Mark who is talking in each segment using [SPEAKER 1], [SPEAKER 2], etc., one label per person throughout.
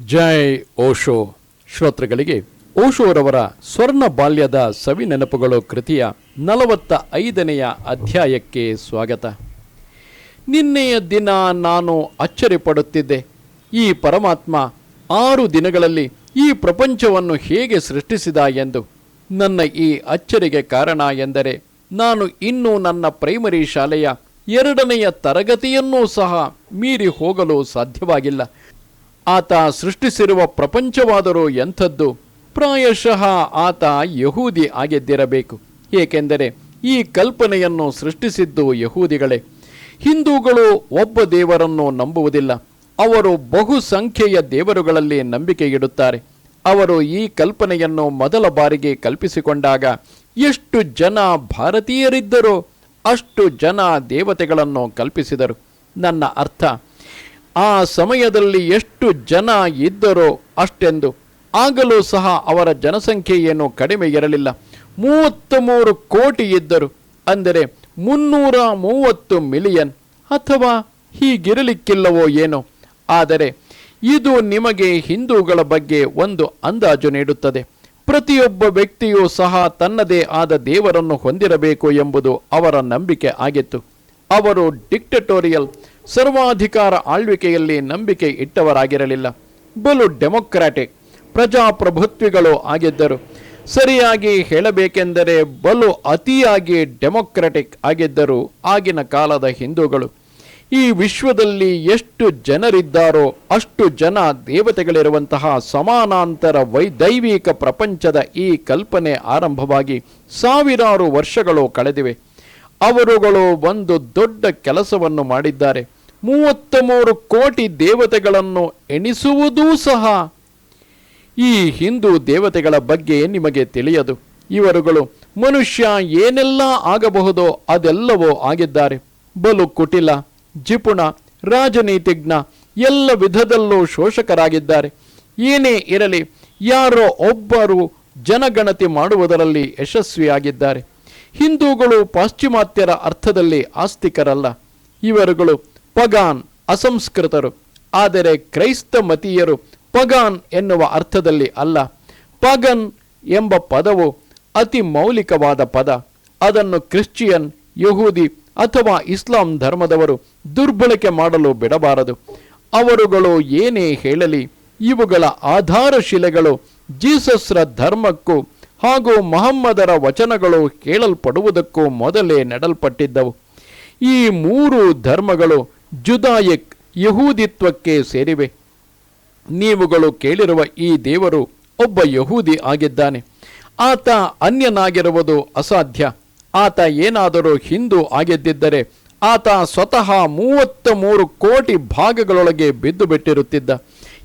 [SPEAKER 1] ಜೈ ಓಶೋ. ಶ್ರೋತೃಗಳಿಗೆ, ಓಶೋರವರ ಸ್ವರ್ಣ ಬಾಲ್ಯದ ಸವಿ ನೆನಪುಗಳು ಕೃತಿಯ ನಲವತ್ತ ಐದನೆಯ ಅಧ್ಯಾಯಕ್ಕೆ ಸ್ವಾಗತ. ನಿನ್ನೆಯ ದಿನ ನಾನು ಅಚ್ಚರಿ ಪಡುತ್ತಿದ್ದೆ ಈ ಪರಮಾತ್ಮ ಆರು ದಿನಗಳಲ್ಲಿ ಈ ಪ್ರಪಂಚವನ್ನು ಹೇಗೆ ಸೃಷ್ಟಿಸಿದ ಎಂದು. ನನ್ನ ಈ ಅಚ್ಚರಿಗೆ ಕಾರಣ ಎಂದರೆ, ನಾನು ಇನ್ನೂ ನನ್ನ ಪ್ರೈಮರಿ ಶಾಲೆಯ ಎರಡನೆಯ ತರಗತಿಯನ್ನೂ ಸಹ ಮೀರಿ ಹೋಗಲು ಸಾಧ್ಯವಾಗಿಲ್ಲ. ಆತ ಸೃಷ್ಟಿಸಿರುವ ಪ್ರಪಂಚವಾದರೂ ಎಂಥದ್ದು? ಪ್ರಾಯಶಃ ಆತ ಯಹೂದಿ ಆಗಿದ್ದಿರಬೇಕು. ಏಕೆಂದರೆ ಈ ಕಲ್ಪನೆಯನ್ನು ಸೃಷ್ಟಿಸಿದ್ದು ಯಹೂದಿಗಳೇ. ಹಿಂದೂಗಳು ಒಬ್ಬ ದೇವರನ್ನು ನಂಬುವುದಿಲ್ಲ. ಅವರು ಬಹುಸಂಖ್ಯೆಯ ದೇವರುಗಳಲ್ಲಿ ನಂಬಿಕೆ ಇಡುತ್ತಾರೆ ಅವರು ಈ ಕಲ್ಪನೆಯನ್ನು ಮೊದಲ ಬಾರಿಗೆ ಕಲ್ಪಿಸಿಕೊಂಡಾಗ ಎಷ್ಟು ಜನ ಭಾರತೀಯರಿದ್ದರೋ, ಅಷ್ಟು ಜನ ದೇವತೆಗಳನ್ನು ಕಲ್ಪಿಸಿದರು. ನನ್ನ ಅರ್ಥ ಆ ಸಮಯದಲ್ಲಿ ಎಷ್ಟು ಜನ ಇದ್ದರೋ ಅಷ್ಟೆಂದು ಆಗಲೂ ಸಹ ಅವರ ಜನಸಂಖ್ಯೆ ಏನು ಕಡಿಮೆ ಇರಲಿಲ್ಲ. ಮೂವತ್ತ್ ಮೂರು ಕೋಟಿ ಇದ್ದರು. ಅಂದರೆ ಮುನ್ನೂರ ಮೂವತ್ತು ಮಿಲಿಯನ್ ಅಥವಾ ಹೀಗಿರಲಿಕ್ಕಿಲ್ಲವೋ ಏನೋ. ಆದರೆ ಇದು ನಿಮಗೆ ಹಿಂದೂಗಳ ಬಗ್ಗೆ ಒಂದು ಅಂದಾಜು ನೀಡುತ್ತದೆ. ಪ್ರತಿಯೊಬ್ಬ ವ್ಯಕ್ತಿಯೂ ಸಹ ತನ್ನದೇ ಆದ ದೇವರನ್ನು ಹೊಂದಿರಬೇಕು ಎಂಬುದು ಅವರ ನಂಬಿಕೆ ಆಗಿತ್ತು. ಅವರು ಡಿಕ್ಟಟೋರಿಯಲ್ ಸರ್ವಾಧಿಕಾರ ಆಳ್ವಿಕೆಯಲ್ಲಿ ನಂಬಿಕೆ ಇಟ್ಟವರಾಗಿರಲಿಲ್ಲ. ಬಲು ಡೆಮೊಕ್ರಾಟಿಕ್ ಪ್ರಜಾಪ್ರಭುತ್ವಿಗಳು ಆಗಿದ್ದರು. ಸರಿಯಾಗಿ ಹೇಳಬೇಕೆಂದರೆ ಬಲು ಅತಿಯಾಗಿ ಡೆಮೊಕ್ರಾಟಿಕ್ ಆಗಿದ್ದರು ಆಗಿನ ಕಾಲದ ಹಿಂದೂಗಳು. ಈ ವಿಶ್ವದಲ್ಲಿ ಎಷ್ಟು ಜನರಿದ್ದಾರೋ ಅಷ್ಟು ಜನ ದೇವತೆಗಳಿರುವಂತಹ ಸಮಾನಾಂತರ ವೈದೈವಿಕ ಪ್ರಪಂಚದ ಈ ಕಲ್ಪನೆ ಆರಂಭವಾಗಿ ಸಾವಿರಾರು ವರ್ಷಗಳು ಕಳೆದಿವೆ. ಅವರುಗಳು ಒಂದು ದೊಡ್ಡ ಕೆಲಸವನ್ನು ಮಾಡಿದ್ದಾರೆ. ಮೂವತ್ತ ಮೂರು ಕೋಟಿ ದೇವತೆಗಳನ್ನು ಎಣಿಸುವುದೂ ಸಹ. ಈ ಹಿಂದೂ ದೇವತೆಗಳ ಬಗ್ಗೆ ನಿಮಗೆ ತಿಳಿಯದು. ಇವರುಗಳು ಮನುಷ್ಯ ಏನೆಲ್ಲ ಆಗಬಹುದೋ ಅದೆಲ್ಲವೋ ಆಗಿದ್ದಾರೆ. ಬಲು ಕುಟಿಲ, ಜಿಪುಣ, ರಾಜನೀತಿಜ್ಞ ಎಲ್ಲ ವಿಧದಲ್ಲೂ ಶೋಷಕರಾಗಿದ್ದಾರೆ. ಏನೇ ಇರಲಿ, ಯಾರೋ ಒಬ್ಬರು ಜನಗಣತಿ ಮಾಡುವುದರಲ್ಲಿ ಯಶಸ್ವಿಯಾಗಿದ್ದಾರೆ. ಹಿಂದೂಗಳು ಪಾಶ್ಚಿಮಾತ್ಯರ ಅರ್ಥದಲ್ಲಿ ಆಸ್ತಿಕರಲ್ಲ. ಇವರುಗಳು ಪಗಾನ್ ಅಸಂಸ್ಕೃತರು. ಆದರೆ ಕ್ರೈಸ್ತ ಮತೀಯರು ಪಗಾನ್ ಎನ್ನುವ ಅರ್ಥದಲ್ಲಿ ಅಲ್ಲ. ಪಗನ್ ಎಂಬ ಪದವು ಅತಿ ಮೌಲಿಕವಾದ ಪದ. ಅದನ್ನು ಕ್ರಿಶ್ಚಿಯನ್, ಯಹೂದಿ ಅಥವಾ ಇಸ್ಲಾಂ ಧರ್ಮದವರು ದುರ್ಬಳಕೆ ಮಾಡಲು ಬಿಡಬಾರದು. ಅವರುಗಳು ಏನೇ ಹೇಳಲಿ, ಇವುಗಳ ಆಧಾರಶಿಲೆಗಳು ಜೀಸಸ್ರ ಧರ್ಮಕ್ಕೂ ಹಾಗೂ ಮಹಮ್ಮದರ ವಚನಗಳು ಕೇಳಲ್ಪಡುವುದಕ್ಕೂ ಮೊದಲೇ ನೆಡಲ್ಪಟ್ಟಿದ್ದವು. ಈ ಮೂರು ಧರ್ಮಗಳು ಜುದಾಯಿಕ್ ಯಹೂದಿತ್ವಕ್ಕೆ ಸೇರಿವೆ. ನೀವುಗಳು ಕೇಳಿರುವ ಈ ದೇವರು ಒಬ್ಬ ಯಹೂದಿ ಆಗಿದ್ದಾನೆ. ಆತ ಅನ್ಯನಾಗಿರುವುದು ಅಸಾಧ್ಯ. ಆತ ಏನಾದರೂ ಹಿಂದೂ ಆಗಿದ್ದಿದ್ದರೆ ಆತ ಸ್ವತಃ ಮೂವತ್ತ ಮೂರು ಕೋಟಿ ಭಾಗಗಳೊಳಗೆ ಬಿದ್ದು ಬಿಟ್ಟಿರುತ್ತಿದ್ದ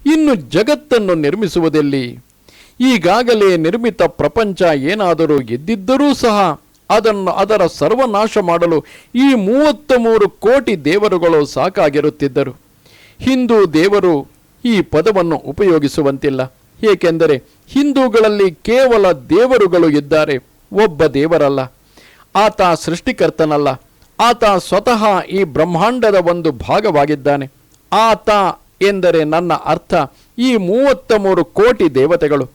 [SPEAKER 1] ಇನ್ನು ಜಗತ್ತನ್ನು ನಿರ್ಮಿಸುವುದೆಲ್ಲಿ. ಈಗಾಗಲೇ ನಿರ್ಮಿತ ಪ್ರಪಂಚ ಏನಾದರೂ ಇದ್ದಿದ್ದರೂ ಸಹ ಅದನ್ನು ಅದರ ಸರ್ವನಾಶ ಮಾಡಲು ಈ ಮೂವತ್ತ ಮೂರು ಕೋಟಿ ದೇವರುಗಳು ಸಾಕಾಗಿರುತ್ತಿದ್ದರು. ಹಿಂದೂ ದೇವರು ಈ ಪದವನ್ನು ಉಪಯೋಗಿಸುವಂತಿಲ್ಲ. ಏಕೆಂದರೆ ಹಿಂದೂಗಳಲ್ಲಿ ಕೇವಲ ದೇವರುಗಳು ಇದ್ದಾರೆ, ಒಬ್ಬ ದೇವರಲ್ಲ. ಆತ ಸೃಷ್ಟಿಕರ್ತನಲ್ಲ. ಆತ ಸ್ವತಃ ಈ ಬ್ರಹ್ಮಾಂಡದ ಒಂದು ಭಾಗವಾಗಿದ್ದಾನೆ. ಆತ ಎಂದರೆ ನನ್ನ ಅರ್ಥ ಈ ಮೂವತ್ತ ಮೂರು ಕೋಟಿ ದೇವತೆಗಳು.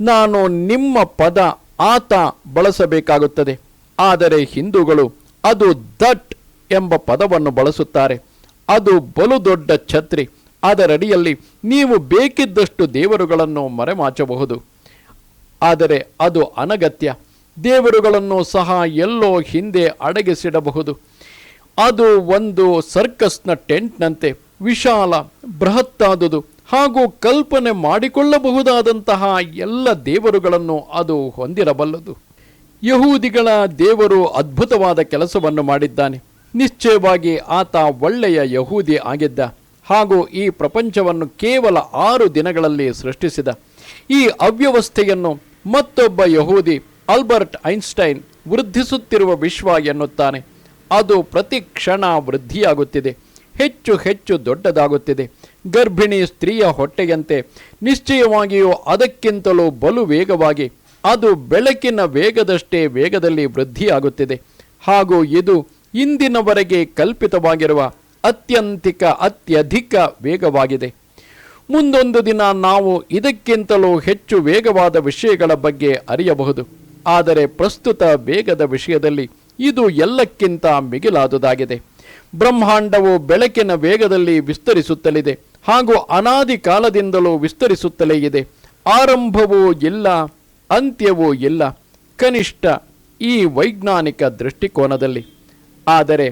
[SPEAKER 1] ನಾನು ನಿಮ್ಮ ಪದ ಆತ ಬಳಸಬೇಕಾಗುತ್ತದೆ. ಆದರೆ ಹಿಂದೂಗಳು ಅದು ದಟ್ ಎಂಬ ಪದವನ್ನು ಬಳಸುತ್ತಾರೆ. ಅದು ಬಲು ದೊಡ್ಡ ಛತ್ರಿ. ಅದರಡಿಯಲ್ಲಿ ನೀವು ಬೇಕಿದ್ದಷ್ಟು ದೇವರುಗಳನ್ನು ಮರೆಮಾಚಬಹುದು. ಆದರೆ ಅದು ಅನಗತ್ಯ. ದೇವರುಗಳನ್ನು ಸಹ ಎಲ್ಲೋ ಹಿಂದೆ ಅಡಗಿಸಿಡಬಹುದು. ಅದು ಒಂದು ಸರ್ಕಸ್ನ ಟೆಂಟ್ನಂತೆ ವಿಶಾಲ, ಬೃಹತ್ತಾದುದು ಹಾಗೂ ಕಲ್ಪನೆ ಮಾಡಿಕೊಳ್ಳಬಹುದಾದಂತಹ ಎಲ್ಲ ದೇವರುಗಳನ್ನು ಅದು ಹೊಂದಿರಬಲ್ಲದು. ಯಹೂದಿಗಳ ದೇವರು ಅದ್ಭುತವಾದ ಕೆಲಸವನ್ನು ಮಾಡಿದ್ದಾನೆ. ನಿಶ್ಚಯವಾಗಿ ಆತ ಒಳ್ಳೆಯ ಯಹೂದಿ ಆಗಿದ್ದ. ಹಾಗೂ ಈ ಪ್ರಪಂಚವನ್ನು ಕೇವಲ ಆರು ದಿನಗಳಲ್ಲಿ ಸೃಷ್ಟಿಸಿದ. ಈ ಅವ್ಯವಸ್ಥೆಯನ್ನು ಮತ್ತೊಬ್ಬ ಯಹೂದಿ ಆಲ್ಬರ್ಟ್ ಐನ್ಸ್ಟೈನ್ ವೃದ್ಧಿಸುತ್ತಿರುವ ವಿಶ್ವ ಎನ್ನುತ್ತಾನೆ. ಅದು ಪ್ರತಿ ಕ್ಷಣ ವೃದ್ಧಿಯಾಗುತ್ತಿದೆ. ಹೆಚ್ಚು ಹೆಚ್ಚು ದೊಡ್ಡದಾಗುತ್ತಿದೆ. ಗರ್ಭಿಣಿ ಸ್ತ್ರೀಯ ಹೊಟ್ಟೆಯಂತೆ ನಿಶ್ಚಯವಾಗಿಯೂ ಅದಕ್ಕಿಂತಲೂ ಬಲು ವೇಗವಾಗಿ ಅದು ಬೆಳಕಿನ ವೇಗದಷ್ಟೇ ವೇಗದಲ್ಲಿ ವೃದ್ಧಿಯಾಗುತ್ತಿದೆ. ಹಾಗೂ ಇದು ಇಂದಿನವರೆಗೆ ಕಲ್ಪಿತವಾಗಿರುವ ಅತ್ಯಂತಿಕ, ಅತ್ಯಧಿಕ ವೇಗವಾಗಿದೆ. ಮುಂದೊಂದು ದಿನ ನಾವು ಇದಕ್ಕಿಂತಲೂ ಹೆಚ್ಚು ವೇಗವಾದ ವಿಷಯಗಳ ಬಗ್ಗೆ ಅರಿಯಬಹುದು. ಆದರೆ ಪ್ರಸ್ತುತ ವೇಗದ ವಿಷಯದಲ್ಲಿ ಇದು ಎಲ್ಲಕ್ಕಿಂತ ಮಿಗಿಲಾದುದಾಗಿದೆ. ಬ್ರಹ್ಮಾಂಡವು ಬೆಳಕಿನ ವೇಗದಲ್ಲಿ ವಿಸ್ತರಿಸುತ್ತಲಿದೆ ಹಾಗೂ ಅನಾದಿ ಕಾಲದಿಂದಲೂ ವಿಸ್ತರಿಸುತ್ತಲೇ ಇದೆ. ಆರಂಭವೂ ಇಲ್ಲ. ಅಂತ್ಯವೂ ಇಲ್ಲ. ಕನಿಷ್ಠ ಈ ವೈಜ್ಞಾನಿಕ ದೃಷ್ಟಿಕೋನದಲ್ಲಿ. ಆದರೆ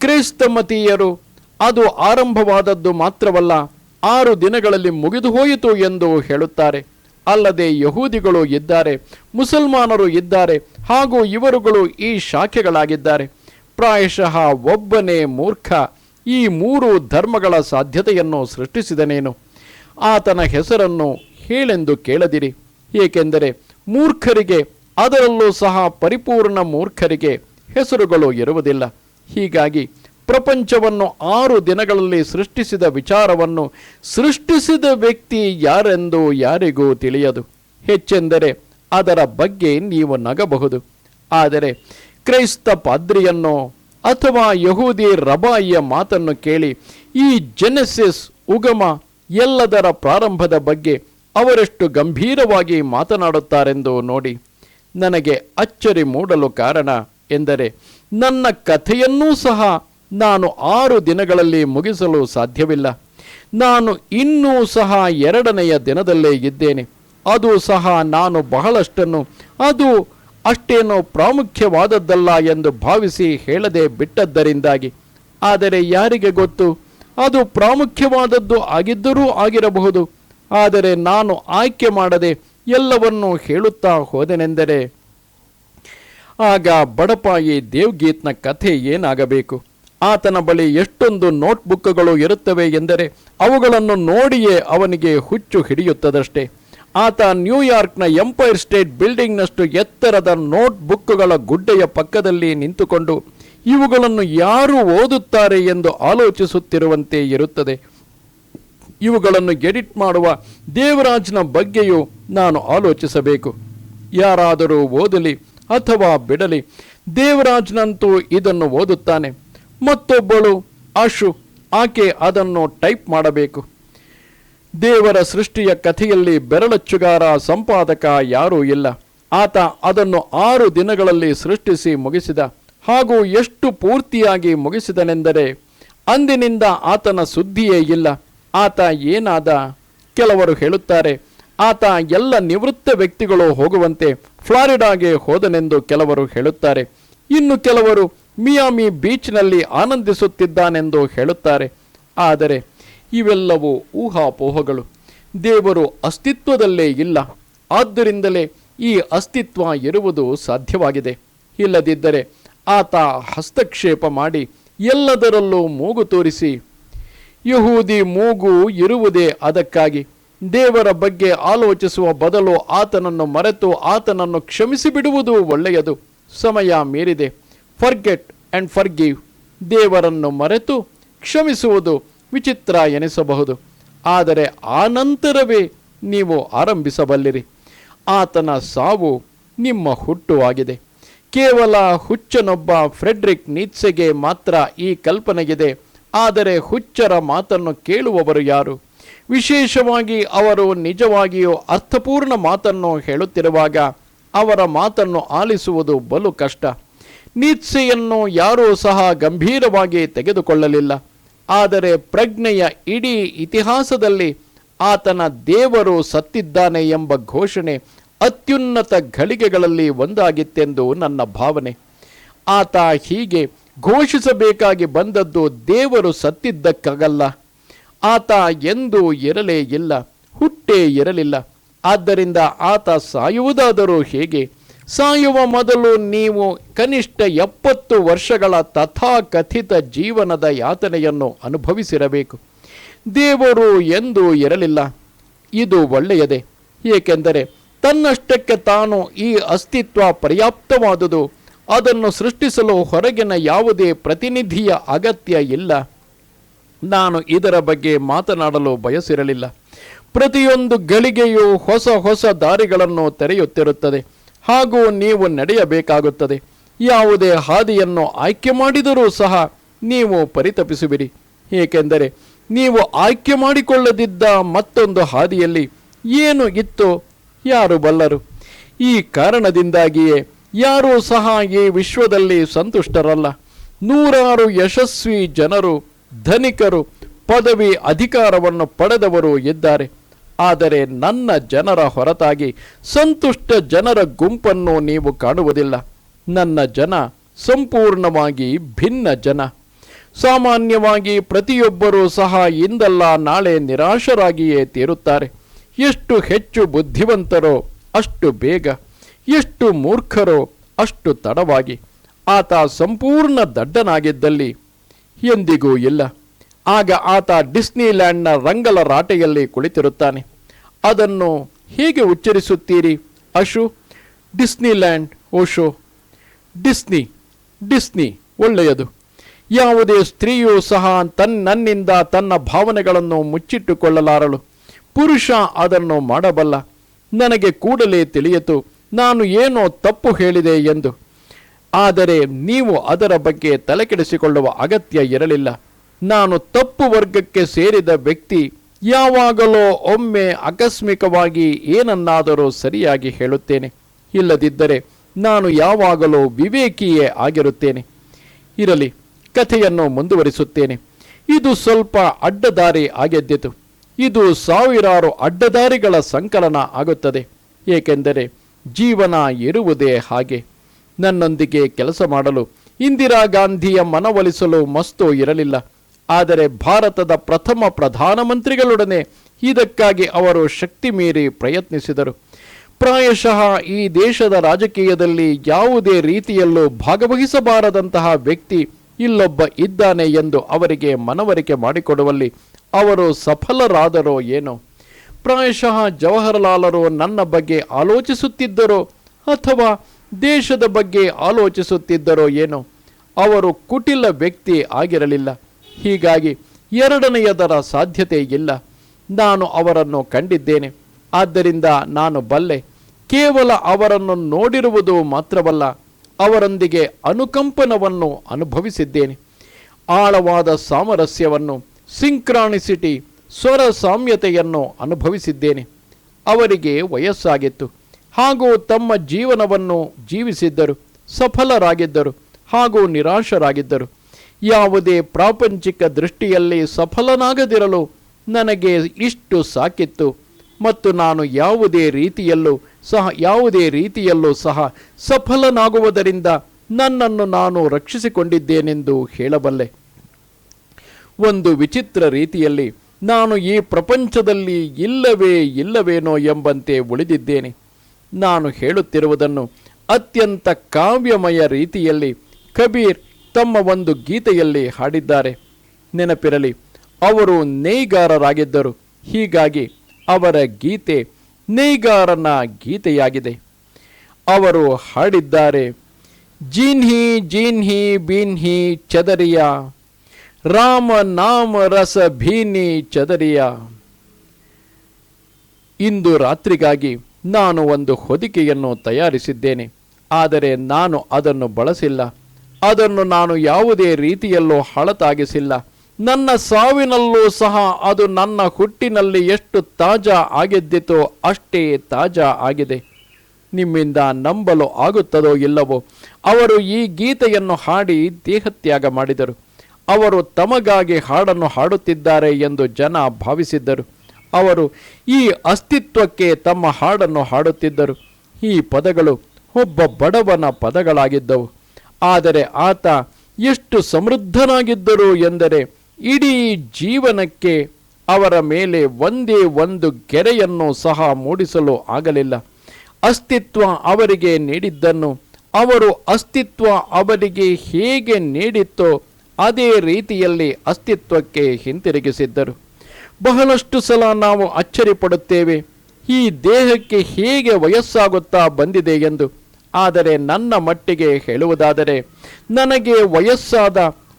[SPEAKER 1] ಕ್ರೈಸ್ತಮತೀಯರು ಅದು ಆರಂಭವಾದದ್ದು ಮಾತ್ರವಲ್ಲ, ಆರು ದಿನಗಳಲ್ಲಿ ಮುಗಿದು ಹೋಯಿತು ಎಂದು ಹೇಳುತ್ತಾರೆ. ಅಲ್ಲದೆ ಯಹೂದಿಗಳು ಇದ್ದಾರೆ, ಮುಸಲ್ಮಾನರು ಇದ್ದಾರೆ, ಹಾಗೂ ಇವರುಗಳು ಈ ಶಾಖೆಗಳಾಗಿದ್ದಾರೆ. ಪ್ರಾಯಶಃ ಒಬ್ಬನೇ ಮೂರ್ಖ ಈ ಮೂರು ಧರ್ಮಗಳ ಸಾಧ್ಯತೆಯನ್ನು ಸೃಷ್ಟಿಸಿದನೇನು? ಆತನ ಹೆಸರನ್ನು ಹೇಳೆಂದು ಕೇಳದಿರಿ. ಏಕೆಂದರೆ ಮೂರ್ಖರಿಗೆ, ಅದರಲ್ಲೂ ಸಹ ಪರಿಪೂರ್ಣ ಮೂರ್ಖರಿಗೆ ಹೆಸರುಗಳು ಇರುವುದಿಲ್ಲ. ಹೀಗಾಗಿ ಪ್ರಪಂಚವನ್ನು ಆರು ದಿನಗಳಲ್ಲಿ ಸೃಷ್ಟಿಸಿದ ವಿಚಾರವನ್ನು ಸೃಷ್ಟಿಸಿದ ವ್ಯಕ್ತಿ ಯಾರೆಂದು ಯಾರಿಗೂ ತಿಳಿಯದು. ಹೆಚ್ಚೆಂದರೆ ಅದರ ಬಗ್ಗೆ ನೀವು ನಗಬಹುದು. ಆದರೆ ಕ್ರೈಸ್ತ ಪಾದ್ರಿಯನ್ನೋ ಅಥವಾ ಯಹೂದಿ ರಬಾಯಿಯ ಮಾತನ್ನು ಕೇಳಿ ಈ ಜೆನೆಸಿಸ್, ಉಗಮ ಎಲ್ಲದರ ಪ್ರಾರಂಭದ ಬಗ್ಗೆ ಅವರೆಷ್ಟು ಗಂಭೀರವಾಗಿ ಮಾತನಾಡುತ್ತಾರೆಂದು ನೋಡಿ ನನಗೆ ಅಚ್ಚರಿ ಮೂಡಲು ಕಾರಣ ಎಂದರೆ ನನ್ನ ಕಥೆಯನ್ನೂ ಸಹ ನಾನು ಆರು ದಿನಗಳಲ್ಲಿ ಮುಗಿಸಲು ಸಾಧ್ಯವಿಲ್ಲ. ನಾನು ಇನ್ನೂ ಸಹ ಎರಡನೆಯ ದಿನದಲ್ಲೇ ಇದ್ದೇನೆ. ಅದು ಸಹ ನಾನು ಬಹಳಷ್ಟನ್ನು, ಅದು ಅಷ್ಟೇನೋ ಪ್ರಾಮುಖ್ಯವಾದದ್ದಲ್ಲ ಎಂದು ಭಾವಿಸಿ ಹೇಳದೆ ಬಿಟ್ಟದ್ದರಿಂದಾಗಿ. ಆದರೆ ಯಾರಿಗೆ ಗೊತ್ತು? ಅದು ಪ್ರಾಮುಖ್ಯವಾದದ್ದು ಆಗಿದ್ದರೂ ಆಗಿರಬಹುದು. ಆದರೆ ನಾನು ಆಯ್ಕೆ ಮಾಡದೆ ಎಲ್ಲವನ್ನೂ ಹೇಳುತ್ತಾ ಹೋದೆನೆಂದರೆ, ಆಗ ಬಡಪಾಯಿ ದೇವ್ಗೀತ್ನ ಕಥೆ ಏನಾಗಬೇಕು? ಆತನ ಬಳಿ ಎಷ್ಟೊಂದು ನೋಟ್ಬುಕ್ಗಳು ಇರುತ್ತವೆ ಎಂದರೆ, ಅವುಗಳನ್ನು ನೋಡಿಯೇ ಅವನಿಗೆ ಹುಚ್ಚು ಹಿಡಿಯುತ್ತದಷ್ಟೇ. ಆತ ನ್ಯೂಯಾರ್ಕ್ನ ಎಂಪೈರ್ ಸ್ಟೇಟ್ ಬಿಲ್ಡಿಂಗ್ನಷ್ಟು ಎತ್ತರದ ನೋಟ್ಬುಕ್ಗಳ ಗುಡ್ಡೆಯ ಪಕ್ಕದಲ್ಲಿ ನಿಂತುಕೊಂಡು, ಇವುಗಳನ್ನು ಯಾರು ಓದುತ್ತಾರೆ ಎಂದು ಆಲೋಚಿಸುತ್ತಿರುವಂತೆ ಇರುತ್ತದೆ. ಇವುಗಳನ್ನು ಎಡಿಟ್ ಮಾಡುವ ದೇವರಾಜ್ನ ಬಗ್ಗೆಯೂ ನಾನು ಆಲೋಚಿಸಬೇಕು. ಯಾರಾದರೂ ಓದಲಿ ಅಥವಾ ಬಿಡಲಿ, ದೇವರಾಜ್ನಂತೂ ಇದನ್ನು ಓದುತ್ತಾನೆ. ಮತ್ತೊಬ್ಬಳು ಆಶು ಆಕೆ ಅದನ್ನು ಟೈಪ್ ಮಾಡಬೇಕು. ದೇವರ ಸೃಷ್ಟಿಯ ಕಥೆಯಲ್ಲಿ ಬೆರಳಚ್ಚುಗಾರ ಸಂಪಾದಕ ಯಾರೂ ಇಲ್ಲ. ಆತ ಅದನ್ನು ಆರು ದಿನಗಳಲ್ಲಿ ಸೃಷ್ಟಿಸಿ ಮುಗಿಸಿದ. ಹಾಗೂ ಎಷ್ಟು ಪೂರ್ತಿಯಾಗಿ ಮುಗಿಸಿದನೆಂದರೆ, ಅಂದಿನಿಂದ ಆತನ ಸುದ್ದಿಯೇ ಇಲ್ಲ. ಆತ ಏನಾದ? ಕೆಲವರು ಹೇಳುತ್ತಾರೆ, ಆತ ಎಲ್ಲ ನಿವೃತ್ತ ವ್ಯಕ್ತಿಗಳು ಹೋಗುವಂತೆ ಫ್ಲಾರಿಡಾಗೆ ಹೋದನೆಂದು ಕೆಲವರು ಹೇಳುತ್ತಾರೆ. ಇನ್ನು ಕೆಲವರು ಮಿಯಾಮಿ ಬೀಚ್ನಲ್ಲಿ ಆನಂದಿಸುತ್ತಿದ್ದಾನೆಂದು ಹೇಳುತ್ತಾರೆ. ಆದರೆ ಇವೆಲ್ಲವೂ ಊಹಾಪೋಹಗಳು. ದೇವರು ಅಸ್ತಿತ್ವದಲ್ಲೇ ಇಲ್ಲ. ಆದ್ದರಿಂದಲೇ ಈ ಅಸ್ತಿತ್ವ ಇರುವುದು ಸಾಧ್ಯವಾಗಿದೆ. ಇಲ್ಲದಿದ್ದರೆ ಆತ ಹಸ್ತಕ್ಷೇಪ ಮಾಡಿ ಎಲ್ಲದರಲ್ಲೂ ಮೂಗು ತೋರಿಸಿ ಯಹೂದಿ ಮೂಗು ಇರುವುದೇ ಅದಕ್ಕಾಗಿ. ದೇವರ ಬಗ್ಗೆ ಆಲೋಚಿಸುವ ಬದಲು ಆತನನ್ನು ಮರೆತು ಆತನನ್ನು ಕ್ಷಮಿಸಿ ಬಿಡುವುದು ಒಳ್ಳೆಯದು. ಸಮಯ ಮೀರಿದೆ. ಫರ್ಗೆಟ್ ಆ್ಯಂಡ್ ಫರ್ಗಿವ್ ದೇವರನ್ನು ಮರೆತು ಕ್ಷಮಿಸುವುದು ವಿಚಿತ್ರ ಎನಿಸಬಹುದು. ಆದರೆ ಆ ನಂತರವೇ ನೀವು ಆರಂಭಿಸಬಲ್ಲಿರಿ. ಆತನ ಸಾವು ನಿಮ್ಮ ಹುಟ್ಟು ಆಗಿದೆ. ಕೇವಲ ಹುಚ್ಚನೊಬ್ಬ ಫ್ರೆಡ್ರಿಕ್ ನೀತ್ಸೆಗೆ ಮಾತ್ರ ಈ ಕಲ್ಪನೆಗಿದೆ. ಆದರೆ ಹುಚ್ಚರ ಮಾತನ್ನು ಕೇಳುವವರು ಯಾರು? ವಿಶೇಷವಾಗಿ ಅವರು ನಿಜವಾಗಿಯೂ ಅರ್ಥಪೂರ್ಣ ಮಾತನ್ನು ಹೇಳುತ್ತಿರುವಾಗ ಅವರ ಮಾತನ್ನು ಆಲಿಸುವುದು ಬಲು ಕಷ್ಟ. ನೀತ್ಸೆಯನ್ನು ಯಾರೂ ಸಹ ಗಂಭೀರವಾಗಿ ತೆಗೆದುಕೊಳ್ಳಲಿಲ್ಲ. ಆದರೆ ಪ್ರಜ್ಞೆಯ ಇಡೀ ಇತಿಹಾಸದಲ್ಲಿ ಆತನ ದೇವರು ಸತ್ತಿದ್ದಾನೆ ಎಂಬ ಘೋಷಣೆ ಅತ್ಯುನ್ನತ ಘಳಿಗೆಗಳಲ್ಲಿ ಒಂದಾಗಿತ್ತೆಂದು ನನ್ನ ಭಾವನೆ. ಆತ ಹೀಗೆ ಘೋಷಿಸಬೇಕಾಗಿ ಬಂದದ್ದು ದೇವರು ಸತ್ತಿದ್ದಕ್ಕಾಗಲ್ಲ. ಆತ ಎಂದೂ ಇರಲೇ ಇಲ್ಲ, ಹುಟ್ಟೇ ಇರಲಿಲ್ಲ. ಆದ್ದರಿಂದ ಆತ ಸಾಯುವುದಾದರೂ ಹೇಗೆ? ಸಾಯುವ ಮೊದಲು ನೀವು ಕನಿಷ್ಠ ಎಪ್ಪತ್ತು ವರ್ಷಗಳ ತಥಾಕಥಿತ ಜೀವನದ ಯಾತನೆಯನ್ನು ಅನುಭವಿಸಿರಬೇಕು. ದೇವರು ಎಂದೂ ಇರಲಿಲ್ಲ. ಇದು ಒಳ್ಳೆಯದೇ, ಏಕೆಂದರೆ ತನ್ನಷ್ಟಕ್ಕೆ ತಾನು ಈ ಅಸ್ತಿತ್ವ ಪರ್ಯಾಪ್ತವಾದುದು. ಅದನ್ನು ಸೃಷ್ಟಿಸಲು ಹೊರಗಿನ ಯಾವುದೇ ಪ್ರತಿನಿಧಿಯ ಅಗತ್ಯ ಇಲ್ಲ. ನಾನು ಇದರ ಬಗ್ಗೆ ಮಾತನಾಡಲು ಬಯಸಿರಲಿಲ್ಲ. ಪ್ರತಿಯೊಂದು ಗಳಿಗೆಯೂ ಹೊಸ ಹೊಸ ದಾರಿಗಳನ್ನು ತೆರೆಯುತ್ತಿರುತ್ತದೆ. ಹಾಗೂ ನೀವು ನಡೆಯಬೇಕಾಗುತ್ತದೆ. ಯಾವುದೇ ಹಾದಿಯನ್ನು ಆಯ್ಕೆ ಮಾಡಿದರೂ ಸಹ ನೀವು ಪರಿತಪಿಸುವಿರಿ. ಏಕೆಂದರೆ ನೀವು ಆಯ್ಕೆ ಮಾಡಿಕೊಳ್ಳದಿದ್ದ ಮತ್ತೊಂದು ಹಾದಿಯಲ್ಲಿ ಏನು ಇತ್ತು? ಯಾರು ಬಲ್ಲರು? ಈ ಕಾರಣದಿಂದಾಗಿಯೇ ಯಾರೂ ಸಹ ಈ ವಿಶ್ವದಲ್ಲಿ ಸಂತುಷ್ಟರಲ್ಲ. ನೂರಾರು ಯಶಸ್ವಿ ಜನರು, ಧನಿಕರು, ಪದವಿ ಅಧಿಕಾರವನ್ನು ಪಡೆದವರು ಇದ್ದಾರೆ. ಆದರೆ ನನ್ನ ಜನರ ಹೊರತಾಗಿ ಸಂತುಷ್ಟ ಜನರ ಗುಂಪನ್ನು ನೀವು ಕಾಣುವುದಿಲ್ಲ. ನನ್ನ ಜನ ಸಂಪೂರ್ಣವಾಗಿ ಭಿನ್ನ ಜನ. ಸಾಮಾನ್ಯವಾಗಿ ಪ್ರತಿಯೊಬ್ಬರೂ ಸಹ ಇಂದಲ್ಲ ನಾಳೆ ನಿರಾಶರಾಗಿಯೇ ತೀರುತ್ತಾರೆ. ಎಷ್ಟು ಹೆಚ್ಚು ಬುದ್ಧಿವಂತರೋ ಅಷ್ಟು ಬೇಗ. ಎಷ್ಟು ಮೂರ್ಖರೋ ಅಷ್ಟು ತಡವಾಗಿ ಆತ ಸಂಪೂರ್ಣ ದಡ್ಡನಾಗಿದ್ದಲ್ಲಿ ಎಂದಿಗೂ ಇಲ್ಲ. ಆಗ ಆತ ಡಿಸ್ನಿಲ್ಯಾಂಡ್ನ ರಂಗಲ ರಾಟೆಯಲ್ಲಿ ಕುಳಿತಿರುತ್ತಾನೆ. ಅದನ್ನು ಹೇಗೆ ಉಚ್ಚರಿಸುತ್ತೀರಿ Ashu? Disneyland Osho Disney Disney, ಒಳ್ಳೆಯದು. ಯಾವುದೇ ಸ್ತ್ರೀಯೂ ಸಹ ತನ್ನನ್ನಿಂದ ತನ್ನ ಭಾವನೆಗಳನ್ನು ಮುಚ್ಚಿಟ್ಟುಕೊಳ್ಳಲಾರಳು. ಪುರುಷ ಅದನ್ನು ಮಾಡಬಲ್ಲ. ನನಗೆ ಕೂಡಲೇ ತಿಳಿಯಿತು ನಾನು ಏನೋ ತಪ್ಪು ಹೇಳಿದೆ ಎಂದು. ಆದರೆ ನೀವು ಅದರ ಬಗ್ಗೆ ತಲೆಕೆಡಿಸಿಕೊಳ್ಳುವ ಅಗತ್ಯ ಇರಲಿಲ್ಲ. ನಾನು ತಪ್ಪು ವರ್ಗಕ್ಕೆ ಸೇರಿದ ವ್ಯಕ್ತಿ, ಯಾವಾಗಲೋ ಒಮ್ಮೆ ಆಕಸ್ಮಿಕವಾಗಿ ಏನನ್ನಾದರೂ ಸರಿಯಾಗಿ ಹೇಳುತ್ತೇನೆ. ಇಲ್ಲದಿದ್ದರೆ ನಾನು ಯಾವಾಗಲೂ ವಿವೇಕಿಯೇ ಆಗಿರುತ್ತೇನೆ. ಇರಲಿ, ಕಥೆಯನ್ನು ಮುಂದುವರಿಸುತ್ತೇನೆ. ಇದು ಸ್ವಲ್ಪ ಅಡ್ಡದಾರಿ ಆಗಿದ್ದಿತು. ಇದು ಸಾವಿರಾರು ಅಡ್ಡದಾರಿಗಳ ಸಂಕಲನ ಆಗುತ್ತದೆ. ಏಕೆಂದರೆ ಜೀವನ ಇರುವುದೇ ಹಾಗೆ. ನನ್ನೊಂದಿಗೆ ಕೆಲಸ ಮಾಡಲು ಇಂದಿರಾ ಗಾಂಧಿಯ ಮನವೊಲಿಸಲು ಮಸ್ತು ಇರಲಿಲ್ಲ. ಆದರೆ ಭಾರತದ ಪ್ರಥಮ ಪ್ರಧಾನಮಂತ್ರಿಗಳೊಡನೆ ಇದಕ್ಕಾಗಿ ಅವರು ಶಕ್ತಿ ಮೀರಿ ಪ್ರಯತ್ನಿಸಿದರು. ಪ್ರಾಯಶಃ ಈ ದೇಶದ ರಾಜಕೀಯದಲ್ಲಿ ಯಾವುದೇ ರೀತಿಯಲ್ಲೂ ಭಾಗವಹಿಸಬಾರದಂತಹ ವ್ಯಕ್ತಿ ಇಲ್ಲೊಬ್ಬ ಇದ್ದಾನೆ ಎಂದು ಅವರಿಗೆ ಮನವರಿಕೆ ಮಾಡಿಕೊಡುವಲ್ಲಿ ಅವರು ಸಫಲರಾದರೋ ಏನೋ. ಪ್ರಾಯಶಃ ಜವಾಹರಲಾಲರು ನನ್ನ ಬಗ್ಗೆ ಆಲೋಚಿಸುತ್ತಿದ್ದರೋ ಅಥವಾ ದೇಶದ ಬಗ್ಗೆ ಆಲೋಚಿಸುತ್ತಿದ್ದರೋ ಏನೋ? ಅವರು ಕುಟಿಲ ವ್ಯಕ್ತಿ ಆಗಿರಲಿಲ್ಲ. ಹೀಗಾಗಿ ಎರಡನೆಯದರ ಸಾಧ್ಯತೆ ಇಲ್ಲ. ನಾನು ಅವರನ್ನು ಕಂಡಿದ್ದೇನೆ. ಆದ್ದರಿಂದ ನಾನು ಬಲ್ಲೆ. ಕೇವಲ ಅವರನ್ನು ನೋಡಿರುವುದು ಮಾತ್ರವಲ್ಲ, ಅವರೊಂದಿಗೆ ಅನುಕಂಪನವನ್ನು ಅನುಭವಿಸಿದ್ದೇನೆ. ಆಳವಾದ ಸಾಮರಸ್ಯವನ್ನು ಸಿಂಕ್ರಾನಿಸಿಟಿ ಸ್ವರ ಸಾಮ್ಯತೆಯನ್ನು ಅನುಭವಿಸಿದ್ದೇನೆ. ಅವರಿಗೆ ವಯಸ್ಸಾಗಿತ್ತು. ಹಾಗೂ ತಮ್ಮ ಜೀವನವನ್ನು ಜೀವಿಸಿದ್ದರು. ಸಫಲರಾಗಿದ್ದರು. ಹಾಗೂ ನಿರಾಶರಾಗಿದ್ದರು. ಯಾವುದೇ ಪ್ರಾಪಂಚಿಕ ದೃಷ್ಟಿಯಲ್ಲಿ ಸಫಲನಾಗದಿರಲು ನನಗೆ ಇಷ್ಟು ಸಾಕಿತ್ತು. ಮತ್ತು ನಾನು ಯಾವುದೇ ರೀತಿಯಲ್ಲೂ ಸಹ, ಯಾವುದೇ ರೀತಿಯಲ್ಲೂ ಸಹ ಸಫಲನಾಗುವುದರಿಂದ ನನ್ನನ್ನು ನಾನು ರಕ್ಷಿಸಿಕೊಂಡಿದ್ದೇನೆಂದು ಹೇಳಬಲ್ಲೆ. ಒಂದು ವಿಚಿತ್ರ ರೀತಿಯಲ್ಲಿ ನಾನು ಈ ಪ್ರಪಂಚದಲ್ಲಿ ಇಲ್ಲವೇ ಇಲ್ಲವೇನೋ ಎಂಬಂತೆ ಉಳಿದಿದ್ದೇನೆ. ನಾನು ಹೇಳುತ್ತಿರುವುದನ್ನು ಅತ್ಯಂತ ಕಾವ್ಯಮಯ ರೀತಿಯಲ್ಲಿ ಕಬೀರ್ ತಮ್ಮ ಒಂದು ಗೀತೆಯಲ್ಲಿ ಹಾಡಿದ್ದಾರೆ. ನೆನಪಿರಲಿ, ಅವರು ನೇಯ್ಗಾರರಾಗಿದ್ದರು. ಹೀಗಾಗಿ ಅವರ ಗೀತೆ ನೇಯ್ಗಾರನ ಗೀತೆಯಾಗಿದೆ. ಅವರು ಹಾಡಿದ್ದಾರೆ, ಜೀನ್ಹಿ ಜೀನ್ಹಿ ಬೀನ್ಹಿ ಚದರಿಯ ರಾಮ ನಾಮ ರಸ ಭೀನಿ ಚದರಿಯ. ಇಂದು ರಾತ್ರಿಗಾಗಿ ನಾನು ಒಂದು ಹೊದಿಕೆಯನ್ನು ತಯಾರಿಸಿದ್ದೇನೆ, ಆದರೆ ನಾನು ಅದನ್ನು ಬಳಸಿಲ್ಲ. ಅದನ್ನು ನಾನು ಯಾವುದೇ ರೀತಿಯಲ್ಲೂ ಹಳತಾಗಿಸಿಲ್ಲ. ನನ್ನ ಸಾವಿನಲ್ಲೂ ಸಹ ಅದು ನನ್ನ ಹುಟ್ಟಿನಲ್ಲಿ ಎಷ್ಟು ತಾಜಾ ಆಗಿದ್ದಿತೋ ಅಷ್ಟೇ ತಾಜಾ ಆಗಿದೆ. ನಿಮ್ಮಿಂದ ನಂಬಲು ಆಗುತ್ತದೋ ಇಲ್ಲವೋ, ಅವರು ಈ ಗೀತೆಯನ್ನು ಹಾಡಿ ದೇಹತ್ಯಾಗ ಮಾಡಿದರು. ಅವರು ತಮಗಾಗಿ ಹಾಡನ್ನು ಹಾಡುತ್ತಿದ್ದಾರೆ ಎಂದು ಜನ ಭಾವಿಸಿದ್ದರು. ಅವರು ಈ ಅಸ್ತಿತ್ವಕ್ಕೆ ತಮ್ಮ ಹಾಡನ್ನು ಹಾಡುತ್ತಿದ್ದರು. ಈ ಪದಗಳು ಒಬ್ಬ ಬಡವನ ಪದಗಳಾಗಿದ್ದವು. ಆದರೆ ಆತ ಎಷ್ಟು ಸಮೃದ್ಧನಾಗಿದ್ದರು ಎಂದರೆ ಇಡೀ ಜೀವನಕ್ಕೆ ಅವರ ಮೇಲೆ ಒಂದೇ ಒಂದು ಗೆರೆಯನ್ನು ಸಹ ಮೂಡಿಸಲು ಆಗಲಿಲ್ಲ. ಅಸ್ತಿತ್ವ ಅವರಿಗೆ ನೀಡಿದ್ದನ್ನು ಅವರು ಅಸ್ತಿತ್ವ ಅವರಿಗೆ ಹೇಗೆ ನೀಡಿತ್ತೋ ಅದೇ ರೀತಿಯಲ್ಲಿ ಅಸ್ತಿತ್ವಕ್ಕೆ ಹಿಂತಿರುಗಿಸಿದ್ದರು. ಬಹಳಷ್ಟು ಸಲ ನಾವು ಅಚ್ಚರಿ ಪಡುತ್ತೇವೆ ಈ ದೇಹಕ್ಕೆ ಹೇಗೆ ವಯಸ್ಸಾಗುತ್ತಾ ಬಂದಿದೆ ಎಂದು. ಆದರೆ ನನ್ನ ಮಟ್ಟಿಗೆ ಹೇಳುವುದಾದರೆ, ನನಗೆ ವಯಸ್ಸಾದ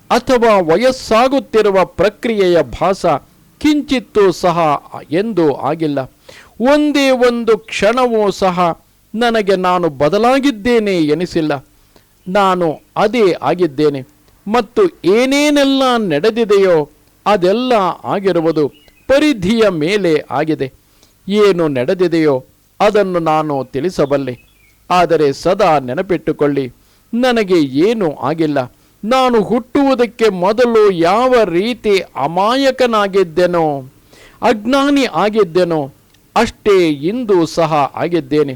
[SPEAKER 1] ಅಥವಾ ವಯಸ್ಸಾಗುತ್ತಿರುವ ಪ್ರಕ್ರಿಯೆಯ ಭಾಸ ಕಿಂಚಿತ್ತೂ ಸಹ ಎಂದೂ ಆಗಿಲ್ಲ. ಒಂದೇ ಒಂದು ಕ್ಷಣವೂ ಸಹ ನನಗೆ ನಾನು ಬದಲಾಗಿದ್ದೇನೆ ಎನಿಸಿಲ್ಲ. ನಾನು ಅದೇ ಆಗಿದ್ದೇನೆ. ಮತ್ತು ಏನೇನೆಲ್ಲ ನಡೆದಿದೆಯೋ ಅದೆಲ್ಲ ಆಗಿರುವುದು ಪರಿಧಿಯ ಮೇಲೆ ಆಗಿದೆ. ಏನು ನಡೆದಿದೆಯೋ ಅದನ್ನು ನಾನು ತಿಳಿಸಬಲ್ಲೆ. ಆದರೆ ಸದಾ ನೆನಪಿಟ್ಟುಕೊಳ್ಳಿ, ನನಗೆ ಏನೂ ಆಗಿಲ್ಲ. ನಾನು ಹುಟ್ಟುವುದಕ್ಕೆ ಮೊದಲು ಯಾವ ರೀತಿ ಅಮಾಯಕನಾಗಿದ್ದೆನೋ, ಅಜ್ಞಾನಿ ಆಗಿದ್ದೆನೋ, ಅಷ್ಟೇ ಇಂದು ಸಹ ಆಗಿದ್ದೇನೆ.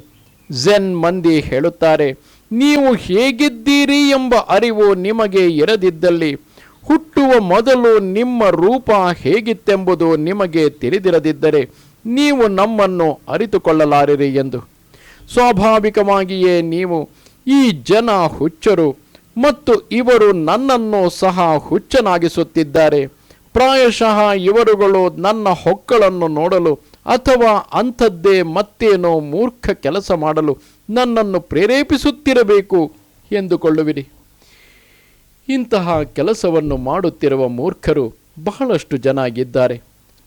[SPEAKER 1] ಝೆನ್ ಮಂದಿ ಹೇಳುತ್ತಾರೆ ನೀವು ಹೇಗಿದ್ದೀರಿ ಎಂಬ ಅರಿವು ನಿಮಗೆ ಇರದಿದ್ದಲ್ಲಿ ಹುಟ್ಟುವ ಮೊದಲು ನಿಮ್ಮ ರೂಪ ಹೇಗಿತ್ತೆಂಬುದು ನಿಮಗೆ ತಿಳಿದಿರದಿದ್ದರೆ ನೀವು ನಮ್ಮನ್ನು ಅರಿತುಕೊಳ್ಳಲಾರಿರಿ ಎಂದು. ಸ್ವಾಭಾವಿಕವಾಗಿಯೇ ನೀವು ಈ ಜನ ಹುಚ್ಚರು ಮತ್ತು ಇವರು ನನ್ನನ್ನು ಸಹ ಹುಚ್ಚನಾಗಿಸುತ್ತಿದ್ದಾರೆ. ಪ್ರಾಯಶಃ ಇವರುಗಳು ನನ್ನ ಹೊಕ್ಕಳನ್ನು ನೋಡಲು ಅಥವಾ ಅಂಥದ್ದೇ ಮತ್ತೇನೋ ಮೂರ್ಖ ಕೆಲಸ ಮಾಡಲು ನನ್ನನ್ನು ಪ್ರೇರೇಪಿಸುತ್ತಿರಬೇಕು ಎಂದುಕೊಳ್ಳುವಿರಿ. ಇಂತಹ ಕೆಲಸವನ್ನು ಮಾಡುತ್ತಿರುವ ಮೂರ್ಖರು ಬಹಳಷ್ಟು ಜನ ಇದ್ದಾರೆ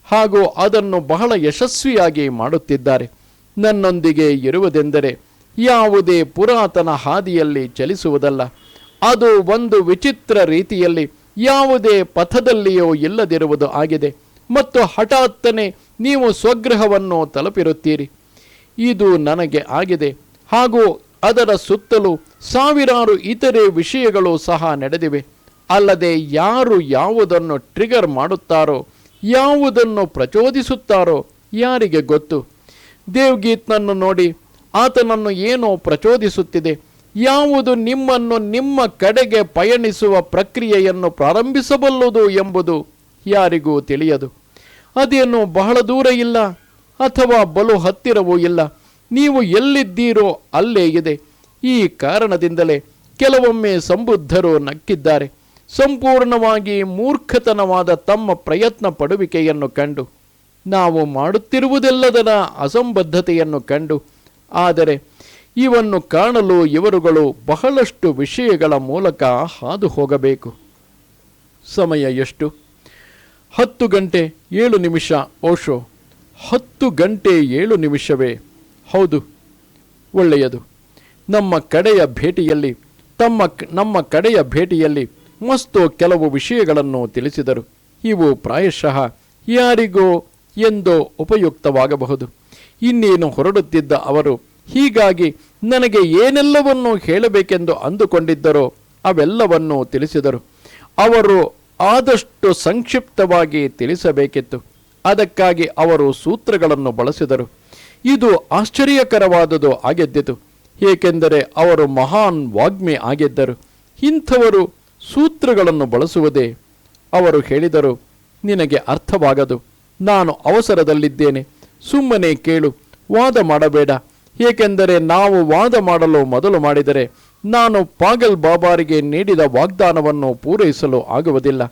[SPEAKER 1] ಹಾಗೂ ಅದನ್ನು ಬಹಳ ಯಶಸ್ವಿಯಾಗಿ ಮಾಡುತ್ತಿದ್ದಾರೆ. ನನ್ನೊಂದಿಗೆ ಇರುವುದೆಂದರೆ ಯಾವುದೇ ಪುರಾತನ ಹಾದಿಯಲ್ಲಿ ಚಲಿಸುವುದಲ್ಲ. ಅದು ಒಂದು ವಿಚಿತ್ರ ರೀತಿಯಲ್ಲಿ ಯಾವುದೇ ಪಥದಲ್ಲಿಯೋ ಇಲ್ಲದಿರುವುದು ಆಗಿದೆ. ಮತ್ತು ಹಠಾತ್ತನೆ ನೀವು ಸ್ವಗ್ರಹವನ್ನು ತಲುಪಿರುತ್ತೀರಿ. ಇದು ನನಗೆ ಆಗಿದೆ. ಹಾಗೂ ಅದರ ಸುತ್ತಲೂ ಸಾವಿರಾರು ಇತರೆ ವಿಷಯಗಳು ಸಹ ನಡೆದಿವೆ. ಅಲ್ಲದೆ ಯಾರು ಯಾವುದನ್ನು ಟ್ರಿಗರ್ ಮಾಡುತ್ತಾರೋ, ಯಾವುದನ್ನು ಪ್ರಚೋದಿಸುತ್ತಾರೋ ಯಾರಿಗೆ ಗೊತ್ತು? ದೇವ್ಗೀತ್ನನ್ನು ನೋಡಿ, ಆತನನ್ನು ಏನೋ ಪ್ರಚೋದಿಸುತ್ತಿದೆ. ಯಾವುದು ನಿಮ್ಮನ್ನು ನಿಮ್ಮ ಕಡೆಗೆ ಪಯಣಿಸುವ ಪ್ರಕ್ರಿಯೆಯನ್ನು ಪ್ರಾರಂಭಿಸಬಲ್ಲದು ಎಂಬುದು ಯಾರಿಗೂ ತಿಳಿಯದು. ಅದೇನು ಬಹಳ ದೂರ ಇಲ್ಲ, ಅಥವಾ ಬಲು ಹತ್ತಿರವೂ ಇಲ್ಲ. ನೀವು ಎಲ್ಲಿದ್ದೀರೋ ಅಲ್ಲೇ ಇದೆ. ಈ ಕಾರಣದಿಂದಲೇ ಕೆಲವೊಮ್ಮೆ ಸಂಬುದ್ಧರು ನಕ್ಕಿದ್ದಾರೆ. ಸಂಪೂರ್ಣವಾಗಿ ಮೂರ್ಖತನವಾದ ತಮ್ಮ ಪ್ರಯತ್ನ ಪಡುವಿಕೆಯನ್ನು ಕಂಡು. ನಾವು ಮಾಡುತ್ತಿರುವುದೆಲ್ಲದರ ಅಸಂಬದ್ಧತೆಯನ್ನು ಕಂಡು. ಆದರೆ ಇವನ್ನು ಕಾಣಲು ಇವರುಗಳು ಬಹಳಷ್ಟು ವಿಷಯಗಳ ಮೂಲಕ ಹಾದು ಹೋಗಬೇಕು. ಸಮಯ ಎಷ್ಟು? ಹತ್ತು ಗಂಟೆ ಏಳು ನಿಮಿಷ, ಓಶೋ. ಹತ್ತು ಗಂಟೆ ಏಳು ನಿಮಿಷವೇ. ಹೌದು, ಒಳ್ಳೆಯದು. ನಮ್ಮ ಕಡೆಯ ಭೇಟಿಯಲ್ಲಿ, ತಮ್ಮ ನಮ್ಮ ಕಡೆಯ ಭೇಟಿಯಲ್ಲಿ ಮಸ್ತು ಕೆಲವು ವಿಷಯಗಳನ್ನು ತಿಳಿಸಿದರು. ಇವು ಪ್ರಾಯಶಃ ಯಾರಿಗೋ ಎಂದೋ ಉಪಯುಕ್ತವಾಗಬಹುದು. ಇನ್ನೇನು ಹೊರಡುತ್ತಿದ್ದ ಅವರು, ಹೀಗಾಗಿ ನನಗೆ ಏನೆಲ್ಲವನ್ನು ಹೇಳಬೇಕೆಂದು ಅಂದುಕೊಂಡಿದ್ದರೋ ಅವೆಲ್ಲವನ್ನೂ ತಿಳಿಸಿದರು. ಅವರು ಆದಷ್ಟು ಸಂಕ್ಷಿಪ್ತವಾಗಿ ತಿಳಿಸಬೇಕಿತ್ತು. ಅದಕ್ಕಾಗಿ ಅವರು ಸೂತ್ರಗಳನ್ನು ಬಳಸಿದರು. ಇದು ಆಶ್ಚರ್ಯಕರವಾದುದು ಆಗಿದ್ದಿತು ಏಕೆಂದರೆ ಅವರು ಮಹಾನ್ ವಾಗ್ಮಿ ಆಗಿದ್ದರು. ಇಂಥವರು ಸೂತ್ರಗಳನ್ನು ಬಳಸುವುದೇ. ಅವರು ಹೇಳಿದರು, ನಿನಗೆ ಅರ್ಥವಾಗದು. ನಾನು ಅವಸರದಲ್ಲಿದ್ದೇನೆ. ಸುಮ್ಮನೆ ಕೇಳು, ವಾದ ಮಾಡಬೇಡ. ಏಕೆಂದರೆ ನಾವು ವಾದ ಮಾಡಲು ಮೊದಲು ಮಾಡಿದರೆ ನಾನು ಪಾಗಲ್ ಬಾಬಾರಿಗೆ ನೀಡಿದ ವಾಗ್ದಾನವನ್ನು ಪೂರೈಸಲು ಆಗುವುದಿಲ್ಲ.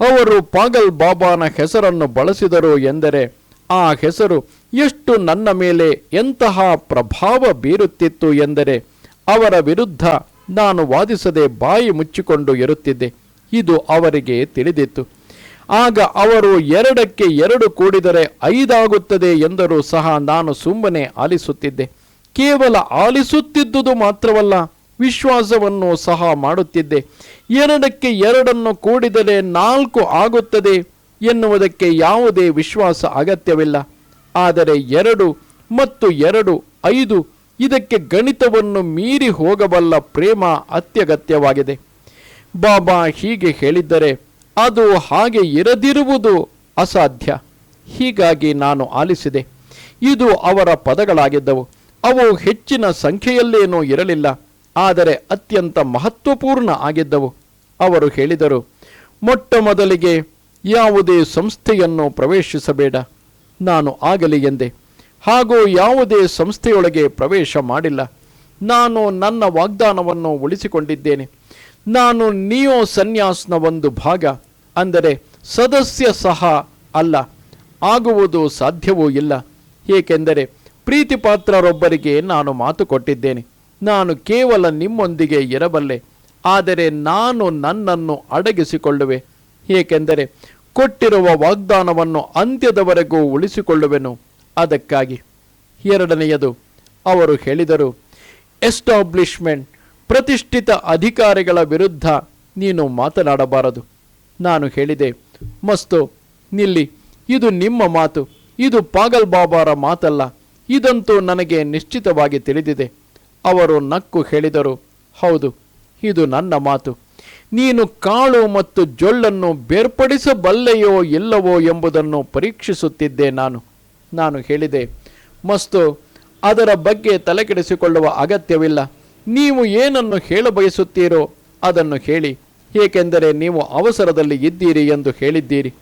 [SPEAKER 1] ಅವರು ಪಾಗಲ್ ಬಾಬಾನ ಹೆಸರನ್ನು ಬಳಸಿದರು ಎಂದರೆ, ಆ ಹೆಸರು ಎಷ್ಟು ನನ್ನ ಮೇಲೆ ಎಂತಹ ಪ್ರಭಾವ ಬೀರುತ್ತಿತ್ತು ಎಂದರೆ ಅವರ ವಿರುದ್ಧ ನಾನು ವಾದಿಸದೆ ಬಾಯಿ ಮುಚ್ಚಿಕೊಂಡು ಇರುತ್ತಿದ್ದೆ. ಇದು ಅವರಿಗೆ ತಿಳಿದಿತ್ತು. ಆಗ ಅವರು ಎರಡಕ್ಕೆ ಎರಡು ಕೂಡಿದರೆ ಐದಾಗುತ್ತದೆ ಎಂದರೂ ಸಹ ನಾನು ಸುಮ್ಮನೆ ಆಲಿಸುತ್ತಿದ್ದೆ. ಕೇವಲ ಆಲಿಸುತ್ತಿದ್ದುದು ಮಾತ್ರವಲ್ಲ, ವಿಶ್ವಾಸವನ್ನು ಸಹ ಮಾಡುತ್ತಿದ್ದೆ. ಎರಡಕ್ಕೆ ಎರಡನ್ನು ಕೂಡಿದರೆ ನಾಲ್ಕು ಆಗುತ್ತದೆ ಎನ್ನುವುದಕ್ಕೆ ಯಾವುದೇ ವಿಶ್ವಾಸ ಅಗತ್ಯವಿಲ್ಲ. ಆದರೆ ಎರಡು ಮತ್ತು ಎರಡು ಐದು ಇದಕ್ಕೆ ಗಣಿತವನ್ನು ಮೀರಿ ಹೋಗಬಲ್ಲ ಪ್ರೇಮ ಅತ್ಯಗತ್ಯವಾಗಿದೆ. ಬಾಬಾ ಹೀಗೆ ಹೇಳಿದ್ದರೆ, ಅದು ಹಾಗೆ ಇರದಿರುವುದು ಅಸಾಧ್ಯ. ಹೀಗಾಗಿ ನಾನು ಆಲಿಸಿದೆ. ಇದು ಅವರ ಪದಗಳಾಗಿದ್ದವು. ಅವು ಹೆಚ್ಚಿನ ಸಂಖ್ಯೆಯಲ್ಲೇನೂ ಇರಲಿಲ್ಲ, ಆದರೆ ಅತ್ಯಂತ ಮಹತ್ವಪೂರ್ಣ ಆಗಿದ್ದವು. ಅವರು ಹೇಳಿದರು ಮೊಟ್ಟ ಮೊದಲಿಗೆ ಯಾವುದೇ ಸಂಸ್ಥೆಯನ್ನು ಪ್ರವೇಶಿಸಬೇಡ. ನಾನು ಆಗಲಿ ಎಂದೆ. ಹಾಗೂ ಯಾವುದೇ ಸಂಸ್ಥೆಯೊಳಗೆ ಪ್ರವೇಶ ಮಾಡಿಲ್ಲ. ನಾನು ನನ್ನ ವಾಗ್ದಾನವನ್ನು ಉಳಿಸಿಕೊಂಡಿದ್ದೇನೆ. ನಾನು ನಿಯೋ ಸನ್ಯಾಸ್ನ ಒಂದು ಭಾಗ, ಅಂದರೆ ಸದಸ್ಯ ಸಹ ಅಲ್ಲ. ಆಗುವುದು ಸಾಧ್ಯವೂ ಇಲ್ಲ. ಏಕೆಂದರೆ ಪ್ರೀತಿಪಾತ್ರರೊಬ್ಬರಿಗೆ ನಾನು ಮಾತು ಕೊಟ್ಟಿದ್ದೇನೆ. ನಾನು ಕೇವಲ ನಿಮ್ಮೊಂದಿಗೆ ಇರಬಲ್ಲೆ. ಆದರೆ ನಾನು ನನ್ನನ್ನು ಅಡಗಿಸಿಕೊಳ್ಳುವೆ. ಏಕೆಂದರೆ ಕೊಟ್ಟಿರುವ ವಾಗ್ದಾನವನ್ನು ಅಂತ್ಯದವರೆಗೂ ಉಳಿಸಿಕೊಳ್ಳುವೆನು. ಅದಕ್ಕಾಗಿ ಎರಡನೆಯದು ಅವರು ಹೇಳಿದರು, ಎಸ್ಟಾಬ್ಲಿಷ್ಮೆಂಟ್ ಪ್ರತಿಷ್ಠಿತ ಅಧಿಕಾರಿಗಳ ವಿರುದ್ಧ ನೀನು ಮಾತನಾಡಬಾರದು. ನಾನು ಹೇಳಿದೆ, ಮಸ್ತು, ನಿಲ್ಲಿ, ಇದು ನಿಮ್ಮ ಮಾತು, ಇದು ಪಾಗಲ್ ಬಾಬಾರ ಮಾತಲ್ಲ, ಇದಂತೂ ನನಗೆ ನಿಶ್ಚಿತವಾಗಿ ತಿಳಿದಿದೆ. ಅವರು ನಕ್ಕು ಹೇಳಿದರು, ಹೌದು, ಇದು ನನ್ನ ಮಾತು. ನೀನು ಕಾಳು ಮತ್ತು ಜೊಳ್ಳನ್ನು ಬೇರ್ಪಡಿಸಬಲ್ಲೆಯೋ ಇಲ್ಲವೋ ಎಂಬುದನ್ನು ಪರೀಕ್ಷಿಸುತ್ತಿದ್ದೆ ನಾನು. ನಾನು ಹೇಳಿದೆ, ಮಸ್ತು, ಅದರ ಬಗ್ಗೆ ತಲೆಕೆಡಿಸಿಕೊಳ್ಳುವ ಅಗತ್ಯವಿಲ್ಲ. ನೀವು ಏನನ್ನು ಹೇಳಬಯಸುತ್ತೀರೋ ಅದನ್ನು ಹೇಳಿ. ಏಕೆಂದರೆ ನೀವು ಅವಸರದಲ್ಲಿ ಇದ್ದೀರಿ ಎಂದು ಹೇಳಿದ್ದೀರಿ.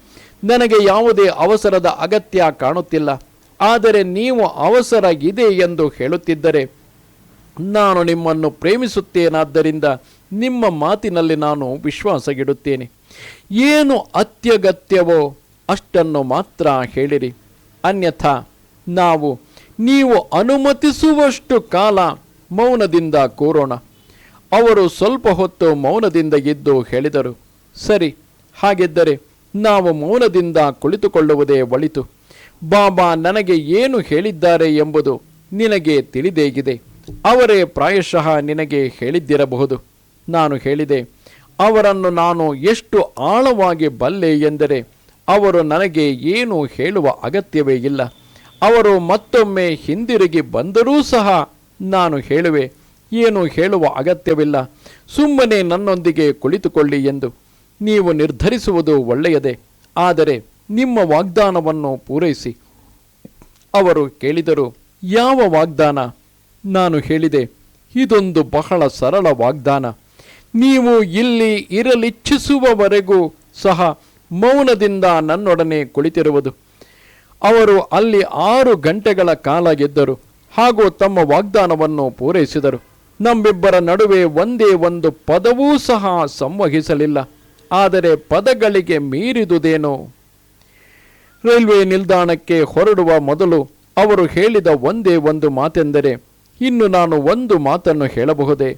[SPEAKER 1] ನನಗೆ ಯಾವುದೇ ಅವಸರದ ಅಗತ್ಯ ಕಾಣುತ್ತಿಲ್ಲ. ಆದರೆ ನೀವು ಅವಸರ ಇದೆ ಎಂದು ಹೇಳುತ್ತಿದ್ದರೆ ನಾನು ನಿಮ್ಮನ್ನು ಪ್ರೇಮಿಸುತ್ತೇನಾದ್ದರಿಂದ ನಿಮ್ಮ ಮಾತಿನಲ್ಲಿ ನಾನು ವಿಶ್ವಾಸಗಿಡುತ್ತೇನೆ ಏನು ಅತ್ಯಗತ್ಯವೋ ಅಷ್ಟನ್ನು ಮಾತ್ರ ಹೇಳಿರಿ. ಅನ್ಯಥಾ, ನಾವು, ನೀವು ಅನುಮತಿಸುವಷ್ಟು ಕಾಲ ಮೌನದಿಂದ ಕೂರೋಣ. ಅವರು ಸ್ವಲ್ಪ ಹೊತ್ತು ಮೌನದಿಂದ ಇದ್ದು ಹೇಳಿದರು. ಸರಿ, ಹಾಗಿದ್ದರೆ ನಾವು ಮೌನದಿಂದ ಕುಳಿತುಕೊಳ್ಳುವುದೇ ಒಳಿತು. ಬಾಬಾ ನನಗೆ ಏನು ಹೇಳಿದ್ದಾರೆ ಎಂಬುದು ನಿನಗೆ ತಿಳಿದೇಗಿದೆ ಅವರೇ ಪ್ರಾಯಶಃ ನಿನಗೆ ಹೇಳಿದ್ದಿರಬಹುದು. ನಾನು ಹೇಳಿದೆ, ಅವರನ್ನು ನಾನು ಎಷ್ಟು ಆಳವಾಗಿ ಬಲ್ಲೆ ಎಂದರೆ ಅವರು ನನಗೆ ಏನು ಹೇಳುವ ಅಗತ್ಯವೇ ಇಲ್ಲ. ಅವರು ಮತ್ತೊಮ್ಮೆ ಹಿಂದಿರುಗಿ ಬಂದರೂ ಸಹ ನಾನು ಹೇಳುವೆ, ಏನು ಹೇಳುವ ಅಗತ್ಯವಿಲ್ಲ. ಸುಮ್ಮನೆ ನನ್ನೊಂದಿಗೆ ಕುಳಿತುಕೊಳ್ಳಿ ಎಂದು. ನೀವು ನಿರ್ಧರಿಸುವುದು ಒಳ್ಳೆಯದೇ, ಆದರೆ ನಿಮ್ಮ ವಾಗ್ದಾನವನ್ನು ಪೂರೈಸಿ. ಅವರು ಕೇಳಿದರು, ಯಾವ ವಾಗ್ದಾನ? ನಾನು ಹೇಳಿದೆ, ಇದೊಂದು ಬಹಳ ಸರಳ ವಾಗ್ದಾನ. ನೀವು ಇಲ್ಲಿ ಇರಲಿಚ್ಛಿಸುವವರೆಗೂ ಸಹ ಮೌನದಿಂದ ನನ್ನೊಡನೆ ಕುಳಿತಿರುವುದು. ಅವರು ಅಲ್ಲಿ ಆರು ಗಂಟೆಗಳ ಕಾಲ ಗೆದ್ದರು, ಹಾಗೂ ತಮ್ಮ ವಾಗ್ದಾನವನ್ನು ಪೂರೈಸಿದರು. ನಮ್ಮಿಬ್ಬರ ನಡುವೆ ಒಂದೇ ಒಂದು ಪದವೂ ಸಹ ಸಂವಹಿಸಲಿಲ್ಲ, ಆದರೆ ಪದಗಳಿಗೆ ಮೀರಿದುದೇನೋ? ರೈಲ್ವೆ ನಿಲ್ದಾಣಕ್ಕೆ ಹೊರಡುವ ಮೊದಲು ಅವರು ಹೇಳಿದ ಒಂದೇ ಒಂದು ಮಾತೆಂದರೆ ಇನ್ನು ನಾನು ಒಂದು ಮಾತನ್ನು ಹೇಳಬಹುದೇ?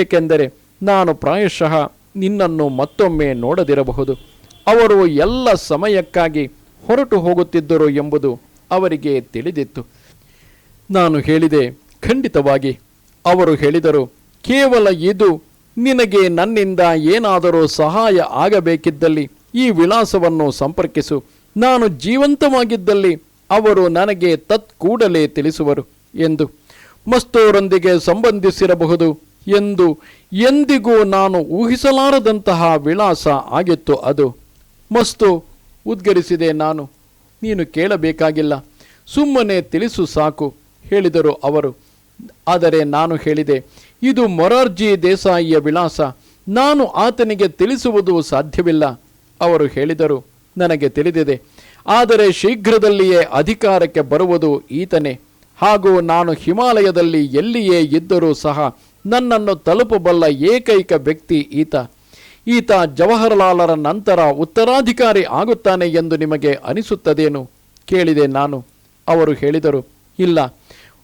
[SPEAKER 1] ಏಕೆಂದರೆ ನಾನು ಪ್ರಾಯಶಃ ನಿನ್ನನ್ನು ಮತ್ತೊಮ್ಮೆ ನೋಡದಿರಬಹುದು. ಅವರು ಎಲ್ಲ ಸಮಯಕ್ಕಾಗಿ ಹೊರಟು ಹೋಗುತ್ತಿದ್ದರು ಎಂಬುದು ಅವರಿಗೆ ತಿಳಿದಿತ್ತು. ನಾನು ಹೇಳಿದೆ, ಖಂಡಿತವಾಗಿ. ಅವರು ಹೇಳಿದರು, ಕೇವಲ ಇದು, ನಿನಗೆ ನನ್ನಿಂದ ಏನಾದರೂ ಸಹಾಯ ಆಗಬೇಕಿದ್ದಲ್ಲಿ ಈ ವಿಳಾಸವನ್ನು ಸಂಪರ್ಕಿಸು. ನಾನು ಜೀವಂತವಾಗಿದ್ದಲ್ಲಿ ಅವರು ನನಗೆ ತತ್ಕೂಡಲೇ ತಿಳಿಸುವರು, ಎಂದು. ಮಸ್ತೋರೊಂದಿಗೆ ಸಂಬಂಧಿಸಿರಬಹುದು ಎಂದು ಎಂದಿಗೂ ನಾನು ಊಹಿಸಲಾರದಂತಹ ವಿಳಾಸ ಆಗಿತ್ತು ಅದು. ಮಸ್ತು, ಉದ್ಗರಿಸಿದೆ ನಾನು. ನೀನು ಕೇಳಬೇಕಾಗಿಲ್ಲ. ಸುಮ್ಮನೆ ತಿಳಿಸು ಸಾಕು, ಹೇಳಿದರು ಅವರು. ಆದರೆ ನಾನು ಹೇಳಿದೆ, ಇದು ಮೊರಾರ್ಜಿ ದೇಸಾಯಿಯ ವಿಳಾಸ. ನಾನು ಆತನಿಗೆ ತಿಳಿಸುವುದು ಸಾಧ್ಯವಿಲ್ಲ, ಅವರು ಹೇಳಿದರು. ನನಗೆ ತಿಳಿದಿದೆ. ಆದರೆ ಶೀಘ್ರದಲ್ಲಿಯೇ ಅಧಿಕಾರಕ್ಕೆ ಬರುವುದು ಈತನೇ. ಹಾಗೂ ನಾನು ಹಿಮಾಲಯದಲ್ಲಿ ಎಲ್ಲಿಯೇ ಇದ್ದರೂ ಸಹ ನನ್ನನ್ನು ತಲುಪಬಲ್ಲ ಏಕೈಕ ವ್ಯಕ್ತಿ ಈತ. ಈತ ಜವಾಹರಲಾಲರ ನಂತರ ಉತ್ತರಾಧಿಕಾರಿ ಆಗುತ್ತಾನೆ ಎಂದು ನಿಮಗೆ ಅನಿಸುತ್ತದೇನು? ಕೇಳಿದೆ ನಾನು. ಅವರು ಹೇಳಿದರು, ಇಲ್ಲ.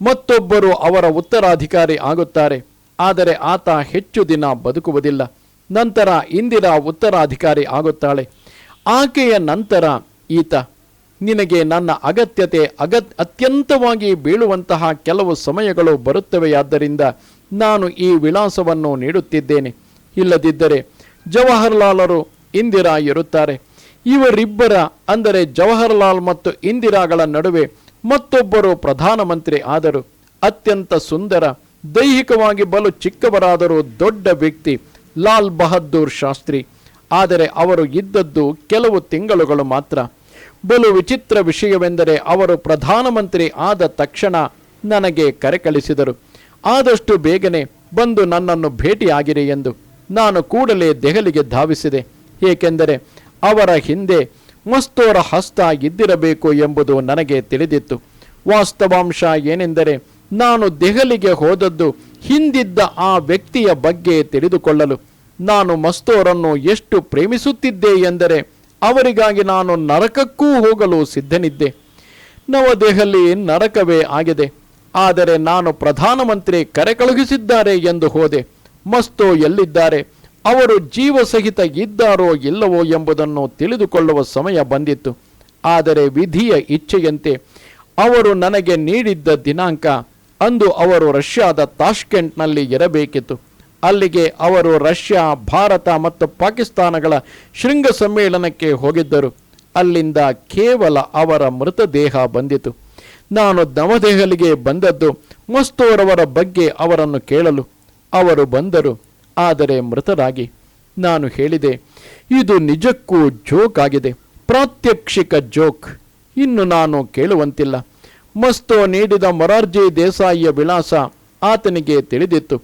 [SPEAKER 1] ಮತ್ತೊಬ್ಬರು ಅವರ ಉತ್ತರಾಧಿಕಾರಿ ಆಗುತ್ತಾರೆ. ಆದರೆ ಆತ ಹೆಚ್ಚು ದಿನ ಬದುಕುವುದಿಲ್ಲ. ನಂತರ ಇಂದಿರಾ ಉತ್ತರಾಧಿಕಾರಿ ಆಗುತ್ತಾಳೆ. ಆಕೆಯ ನಂತರ ಈತ ನಿನಗೆ ನನ್ನ ಅಗತ್ಯತೆ ಅಗತ್, ಅತ್ಯಂತವಾಗಿ ಬೀಳುವಂತಹ ಕೆಲವು ಸಮಯಗಳು ಬರುತ್ತವೆಯಾದ್ದರಿಂದ ನಾನು ಈ ವಿಳಾಸವನ್ನು ನೀಡುತ್ತಿದ್ದೇನೆ. ಇಲ್ಲದಿದ್ದರೆ ಜವಾಹರ್ಲಾಲರು ಇಂದಿರಾ ಇರುತ್ತಾರೆ. ಇವರಿಬ್ಬರ, ಅಂದರೆ ಜವಹರ್ಲಾಲ್ ಮತ್ತು ಇಂದಿರಾಗಳ ನಡುವೆ ಮತ್ತೊಬ್ಬರು ಪ್ರಧಾನಮಂತ್ರಿ ಆದರು. ಅತ್ಯಂತ ಸುಂದರ, ದೈಹಿಕವಾಗಿ ಬಲು ಚಿಕ್ಕವರಾದರೂ ದೊಡ್ಡ ವ್ಯಕ್ತಿ, ಲಾಲ್ ಬಹದ್ದೂರ್ ಶಾಸ್ತ್ರಿ. ಆದರೆ ಅವರು ಇದ್ದದ್ದು ಕೆಲವು ತಿಂಗಳುಗಳು ಮಾತ್ರ. ಬಲು ವಿಚಿತ್ರ ವಿಷಯವೆಂದರೆ ಅವರು ಪ್ರಧಾನಮಂತ್ರಿ ಆದ ತಕ್ಷಣ ನನಗೆ ಕರೆ ಕಳಿಸಿದರು. ಆದಷ್ಟು ಬೇಗನೆ ಬಂದು ನನ್ನನ್ನು ಭೇಟಿಯಾಗಿರಿ ಎಂದು ನಾನು ಕೂಡಲೇ ದೆಹಲಿಗೆ ಧಾವಿಸಿದೆ. ಏಕೆಂದರೆ ಅವರ ಹಿಂದೆ ಮಸ್ತೋರ ಹಸ್ತ ಇದ್ದಿರಬೇಕು ಎಂಬುದು ನನಗೆ ತಿಳಿದಿತ್ತು. ವಾಸ್ತವಾಂಶ ಏನೆಂದರೆ ನಾನು ದೆಹಲಿಗೆ ಹೋದದ್ದು ಹಿಂದಿದ್ದ ಆ ವ್ಯಕ್ತಿಯ ಬಗ್ಗೆ ತಿಳಿದುಕೊಳ್ಳಲು. ನಾನು ಮಸ್ತೋರನ್ನು ಎಷ್ಟು ಪ್ರೇಮಿಸುತ್ತಿದ್ದೆ ಎಂದರೆ ಅವರಿಗಾಗಿ ನಾನು ನರಕಕ್ಕೂ ಹೋಗಲು ಸಿದ್ಧನಿದ್ದೆ. ನವದೆಹಲಿ ನರಕವೇ ಆಗಿದೆ. ಆದರೆ ನಾನು ಪ್ರಧಾನಮಂತ್ರಿ ಕರೆ ಕಳುಹಿಸಿದ್ದಾರೆ ಎಂದು ಹೋದೆ. ಮಸ್ತೋ ಎಲ್ಲಿದ್ದಾರೆ? ಅವರು ಜೀವಸಹಿತ ಇದ್ದಾರೋ ಇಲ್ಲವೋ ಎಂಬುದನ್ನು ತಿಳಿದುಕೊಳ್ಳುವ ಸಮಯ ಬಂದಿತ್ತು. ಆದರೆ ವಿಧಿಯ ಇಚ್ಛೆಯಂತೆ ಅವರು ನನಗೆ ನೀಡಿದ್ದ ದಿನಾಂಕ ಅಂದು ಅವರು ರಷ್ಯಾದ ತಾಷ್ಕೆಂಟ್ನಲ್ಲಿ ಇರಬೇಕಿತ್ತು. ಅಲ್ಲಿಗೆ ಅವರು ರಷ್ಯಾ, ಭಾರತ ಮತ್ತು ಪಾಕಿಸ್ತಾನಗಳ ಶೃಂಗ ಸಮ್ಮೇಳನಕ್ಕೆ ಹೋಗಿದ್ದರು. ಅಲ್ಲಿಂದ ಕೇವಲ ಅವರ ಮೃತದೇಹ ಬಂದಿತು. ನಾನು ನವದೆಹಲಿಗೆ ಬಂದದ್ದು ಮಸ್ತೋರವರ ಬಗ್ಗೆ ಅವರನ್ನು ಕೇಳಲು. ಅವರು ಬಂದರು, ಆದರೆ ಮೃತರಾಗಿ. ನಾನು ಹೇಳಿದೆ, ಇದು ನಿಜಕ್ಕೂ ಜೋಕ್ ಆಗಿದೆ, ಪ್ರಾತ್ಯಕ್ಷಿಕ ಜೋಕ್. ಇನ್ನು ನಾನು ಕೇಳುವಂತಿಲ್ಲ. ಮಸ್ತೋ ನೀಡಿದ ಮೊರಾರ್ಜಿ ದೇಸಾಯಿಯ ವಿಳಾಸ ಆತನಿಗೆ ತಿಳಿದಿತ್ತು.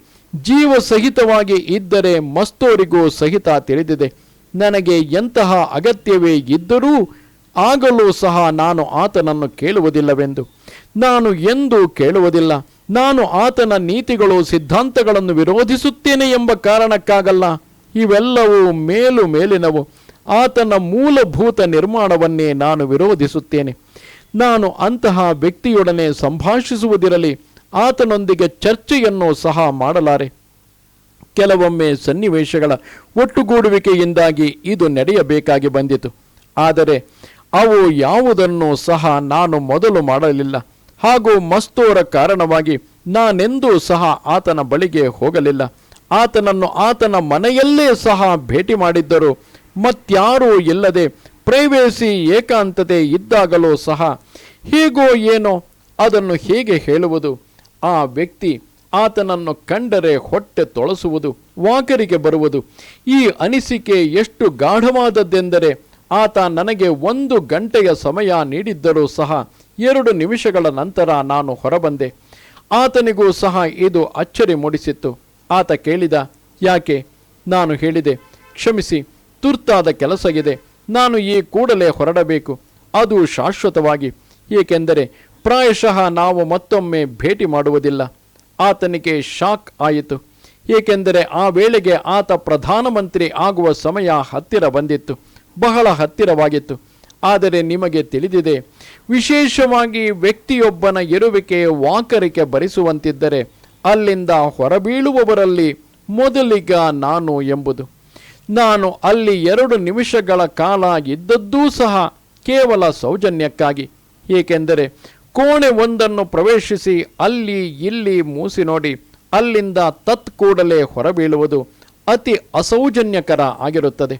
[SPEAKER 1] ಜೀವ ಸಹಿತವಾಗಿ ಇದ್ದರೆ ಮಸ್ತೋರಿಗೂ ಸಹಿತ ತಿಳಿದಿದೆ. ನನಗೆ ಎಂತಹ ಅಗತ್ಯವೇ ಇದ್ದರೂ ಆಗಲೂ ಸಹ ನಾನು ಆತನನ್ನು ಕೇಳುವುದಿಲ್ಲವೆಂದು. ನಾನು ಎಂದೂ ಕೇಳುವುದಿಲ್ಲ. ನಾನು ಆತನ ನೀತಿಗಳು, ಸಿದ್ಧಾಂತಗಳನ್ನು ವಿರೋಧಿಸುತ್ತೇನೆ ಎಂಬ ಕಾರಣಕ್ಕಾಗಲ್ಲ. ಇವೆಲ್ಲವೂ ಮೇಲು ಮೇಲಿನವು. ಆತನ ಮೂಲಭೂತ ನಿರ್ಮಾಣವನ್ನೇ ನಾನು ವಿರೋಧಿಸುತ್ತೇನೆ. ನಾನು ಅಂತಹ ವ್ಯಕ್ತಿಯೊಡನೆ ಸಂಭಾಷಿಸುವುದಿರಲಿ. ಆತನೊಂದಿಗೆ ಚರ್ಚೆಯನ್ನು ಸಹ ಮಾಡಲಾರೆ. ಕೆಲವೊಮ್ಮೆ ಸನ್ನಿವೇಶಗಳ ಒಟ್ಟುಗೂಡುವಿಕೆಯಿಂದಾಗಿ ಇದು ನಡೆಯಬೇಕಾಗಿ ಬಂದಿತು. ಆದರೆ ಅವು ಯಾವುದನ್ನು ಸಹ ನಾನು ಮೊದಲು ಮಾಡಲಿಲ್ಲ. ಹಾಗೂ ಮಸ್ತೋರ ಕಾರಣವಾಗಿ ನಾನೆಂದೂ ಸಹ ಆತನ ಬಳಿಗೆ ಹೋಗಲಿಲ್ಲ. ಆತನನ್ನು ಆತನ ಮನೆಯಲ್ಲೇ ಸಹ ಭೇಟಿ ಮಾಡಿದ್ದರು. ಮತ್ಯಾರೂ ಇಲ್ಲದೆ ಪ್ರೈವೇಸಿ ಏಕಾಂತತೆ ಇದ್ದಾಗಲೂ ಸಹ ಹೀಗೋ ಏನೋ ಅದನ್ನು ಹೇಗೆ ಹೇಳುವುದು. ಆ ವ್ಯಕ್ತಿ ಆತನನ್ನು ಕಂಡರೆ ಹೊಟ್ಟೆ ತೊಳಸುವುದು, ವಾಕರಿಗೆ ಬರುವುದು. ಈ ಅನಿಸಿಕೆ ಎಷ್ಟು ಗಾಢವಾದದ್ದೆಂದರೆ ಆತ ನನಗೆ ಒಂದು ಗಂಟೆಯ ಸಮಯ ನೀಡಿದ್ದರೂ ಸಹ ಎರಡು ನಿಮಿಷಗಳ ನಂತರ ನಾನು ಹೊರಬಂದೆ. ಆತನಿಗೂ ಸಹ ಇದು ಅಚ್ಚರಿ ಮೂಡಿಸಿತ್ತು. ಆತ ಕೇಳಿದ, ಯಾಕೆ? ನಾನು ಹೇಳಿದೆ, ಕ್ಷಮಿಸಿ, ತುರ್ತಾದ ಕೆಲಸ ನಾನು ಈ ಕೂಡಲೇ ಹೊರಡಬೇಕು. ಅದು ಶಾಶ್ವತವಾಗಿ. ಏಕೆಂದರೆ ಪ್ರಾಯಶಃ ನಾವು ಮತ್ತೊಮ್ಮೆ ಭೇಟಿ ಮಾಡುವುದಿಲ್ಲ. ಆತನಿಗೆ ಶಾಕ್ ಆಯಿತು. ಏಕೆಂದರೆ ಆ ವೇಳೆಗೆ ಆತ ಪ್ರಧಾನಮಂತ್ರಿ ಆಗುವ ಸಮಯ ಹತ್ತಿರ ಬಂದಿತ್ತು. ಬಹಳ ಹತ್ತಿರವಾಗಿತ್ತು. ಆದರೆ ನಿಮಗೆ ತಿಳಿದಿದೆ, ವಿಶೇಷವಾಗಿ ವ್ಯಕ್ತಿಯೊಬ್ಬನ ಇರುವಿಕೆ ವಾಕರಿಕೆ ಭರಿಸುವಂತಿದ್ದರೆ ಅಲ್ಲಿಂದ ಹೊರಬೀಳುವವರಲ್ಲಿ ಮೊದಲಿಗ ನಾನು ಎಂಬುದು. ನಾನು ಅಲ್ಲಿ ಎರಡು ನಿಮಿಷಗಳ ಕಾಲ ಇದ್ದದ್ದೂ ಸಹ ಕೇವಲ ಸೌಜನ್ಯಕ್ಕಾಗಿ. ಏಕೆಂದರೆ ಕೋಣೆ ಒಂದನ್ನು ಪ್ರವೇಶಿಸಿ ಅಲ್ಲಿ ಇಲ್ಲಿ ಮೂಸಿ ನೋಡಿ, ಅಲ್ಲಿಂದ ತತ್ ಕೂಡಲೇ ಹೊರಬೀಳುವುದು ಅತಿ ಅಸೌಜನ್ಯಕರ ಆಗಿರುತ್ತದೆ.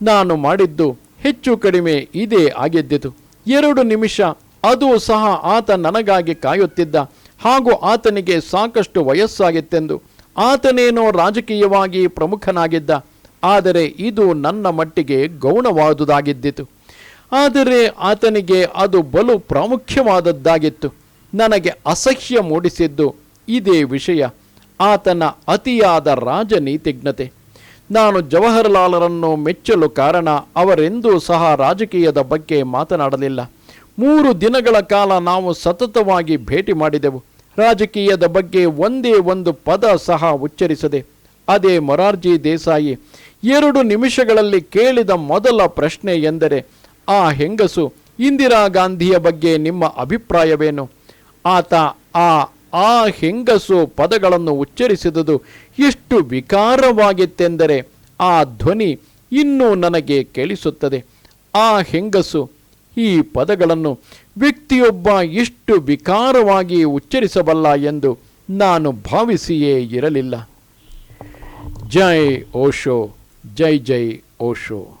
[SPEAKER 1] ನಾನು ಮಾಡಿದ್ದು ಹೆಚ್ಚು ಕಡಿಮೆ ಇದೇ ಆಗಿದ್ದಿತು. ಎರಡು ನಿಮಿಷ, ಅದು ಸಹ ಆತ ನನಗಾಗಿ ಕಾಯುತ್ತಿದ್ದ ಹಾಗೂ ಆತನಿಗೆ ಸಾಕಷ್ಟು ವಯಸ್ಸಾಗಿತ್ತೆಂದು. ಆತನೇನೋ ರಾಜಕೀಯವಾಗಿ ಪ್ರಮುಖನಾಗಿದ್ದ, ಆದರೆ ಇದು ನನ್ನ ಮಟ್ಟಿಗೆ ಗೌಣವಾದುದಾಗಿದ್ದಿತು. ಆದರೆ ಆತನಿಗೆ ಅದು ಬಲು ಪ್ರಾಮುಖ್ಯವಾದದ್ದಾಗಿತ್ತು. ನನಗೆ ಅಸಹ್ಯ ಮೂಡಿಸಿದ್ದು ಇದೇ ವಿಷಯ. ಆತನ ಅತಿಯಾದ ರಾಜನೀತಿಜ್ಞತೆ. ನಾನು ಜವಾಹರಲಾಲರನ್ನು ಮೆಚ್ಚಲು ಕಾರಣ ಅವರೆಂದೂ ಸಹ ರಾಜಕೀಯದ ಬಗ್ಗೆ ಮಾತನಾಡಲಿಲ್ಲ. ಮೂರು ದಿನಗಳ ಕಾಲ ನಾವು ಸತತವಾಗಿ ಭೇಟಿ ಮಾಡಿದೆವು. ರಾಜಕೀಯದ ಬಗ್ಗೆ ಒಂದೇ ಒಂದು ಪದ ಸಹ ಉಚ್ಚರಿಸದೆ. ಅದೇ ಮೊರಾರ್ಜಿ ದೇಸಾಯಿ, ಎರಡು ನಿಮಿಷಗಳಲ್ಲಿ ಕೇಳಿದ ಮೊದಲ ಪ್ರಶ್ನೆ ಎಂದರೆ ಆ ಹೆಂಗಸು ಇಂದಿರಾ ಗಾಂಧಿಯ ಬಗ್ಗೆ ನಿಮ್ಮ ಅಭಿಪ್ರಾಯವೇನು? ಆತ ಆ ಆ ಹೆಂಗಸು ಪದಗಳನ್ನು ಉಚ್ಚರಿಸಿದುದು ಎಷ್ಟು ವಿಕಾರವಾಗಿತ್ತೆಂದರೆ ಆ ಧ್ವನಿ ಇನ್ನೂ ನನಗೆ ಕೇಳಿಸುತ್ತದೆ. ಆ ಹೆಂಗಸು ಈ ಪದಗಳನ್ನು ವ್ಯಕ್ತಿಯೊಬ್ಬ ಎಷ್ಟು ವಿಕಾರವಾಗಿ ಉಚ್ಚರಿಸಬಲ್ಲ ಎಂದು ನಾನು ಭಾವಿಸಿಯೇ ಇರಲಿಲ್ಲ. ಜೈ ಓಶೋ, ಜೈ ಜೈ ಓಶೋ.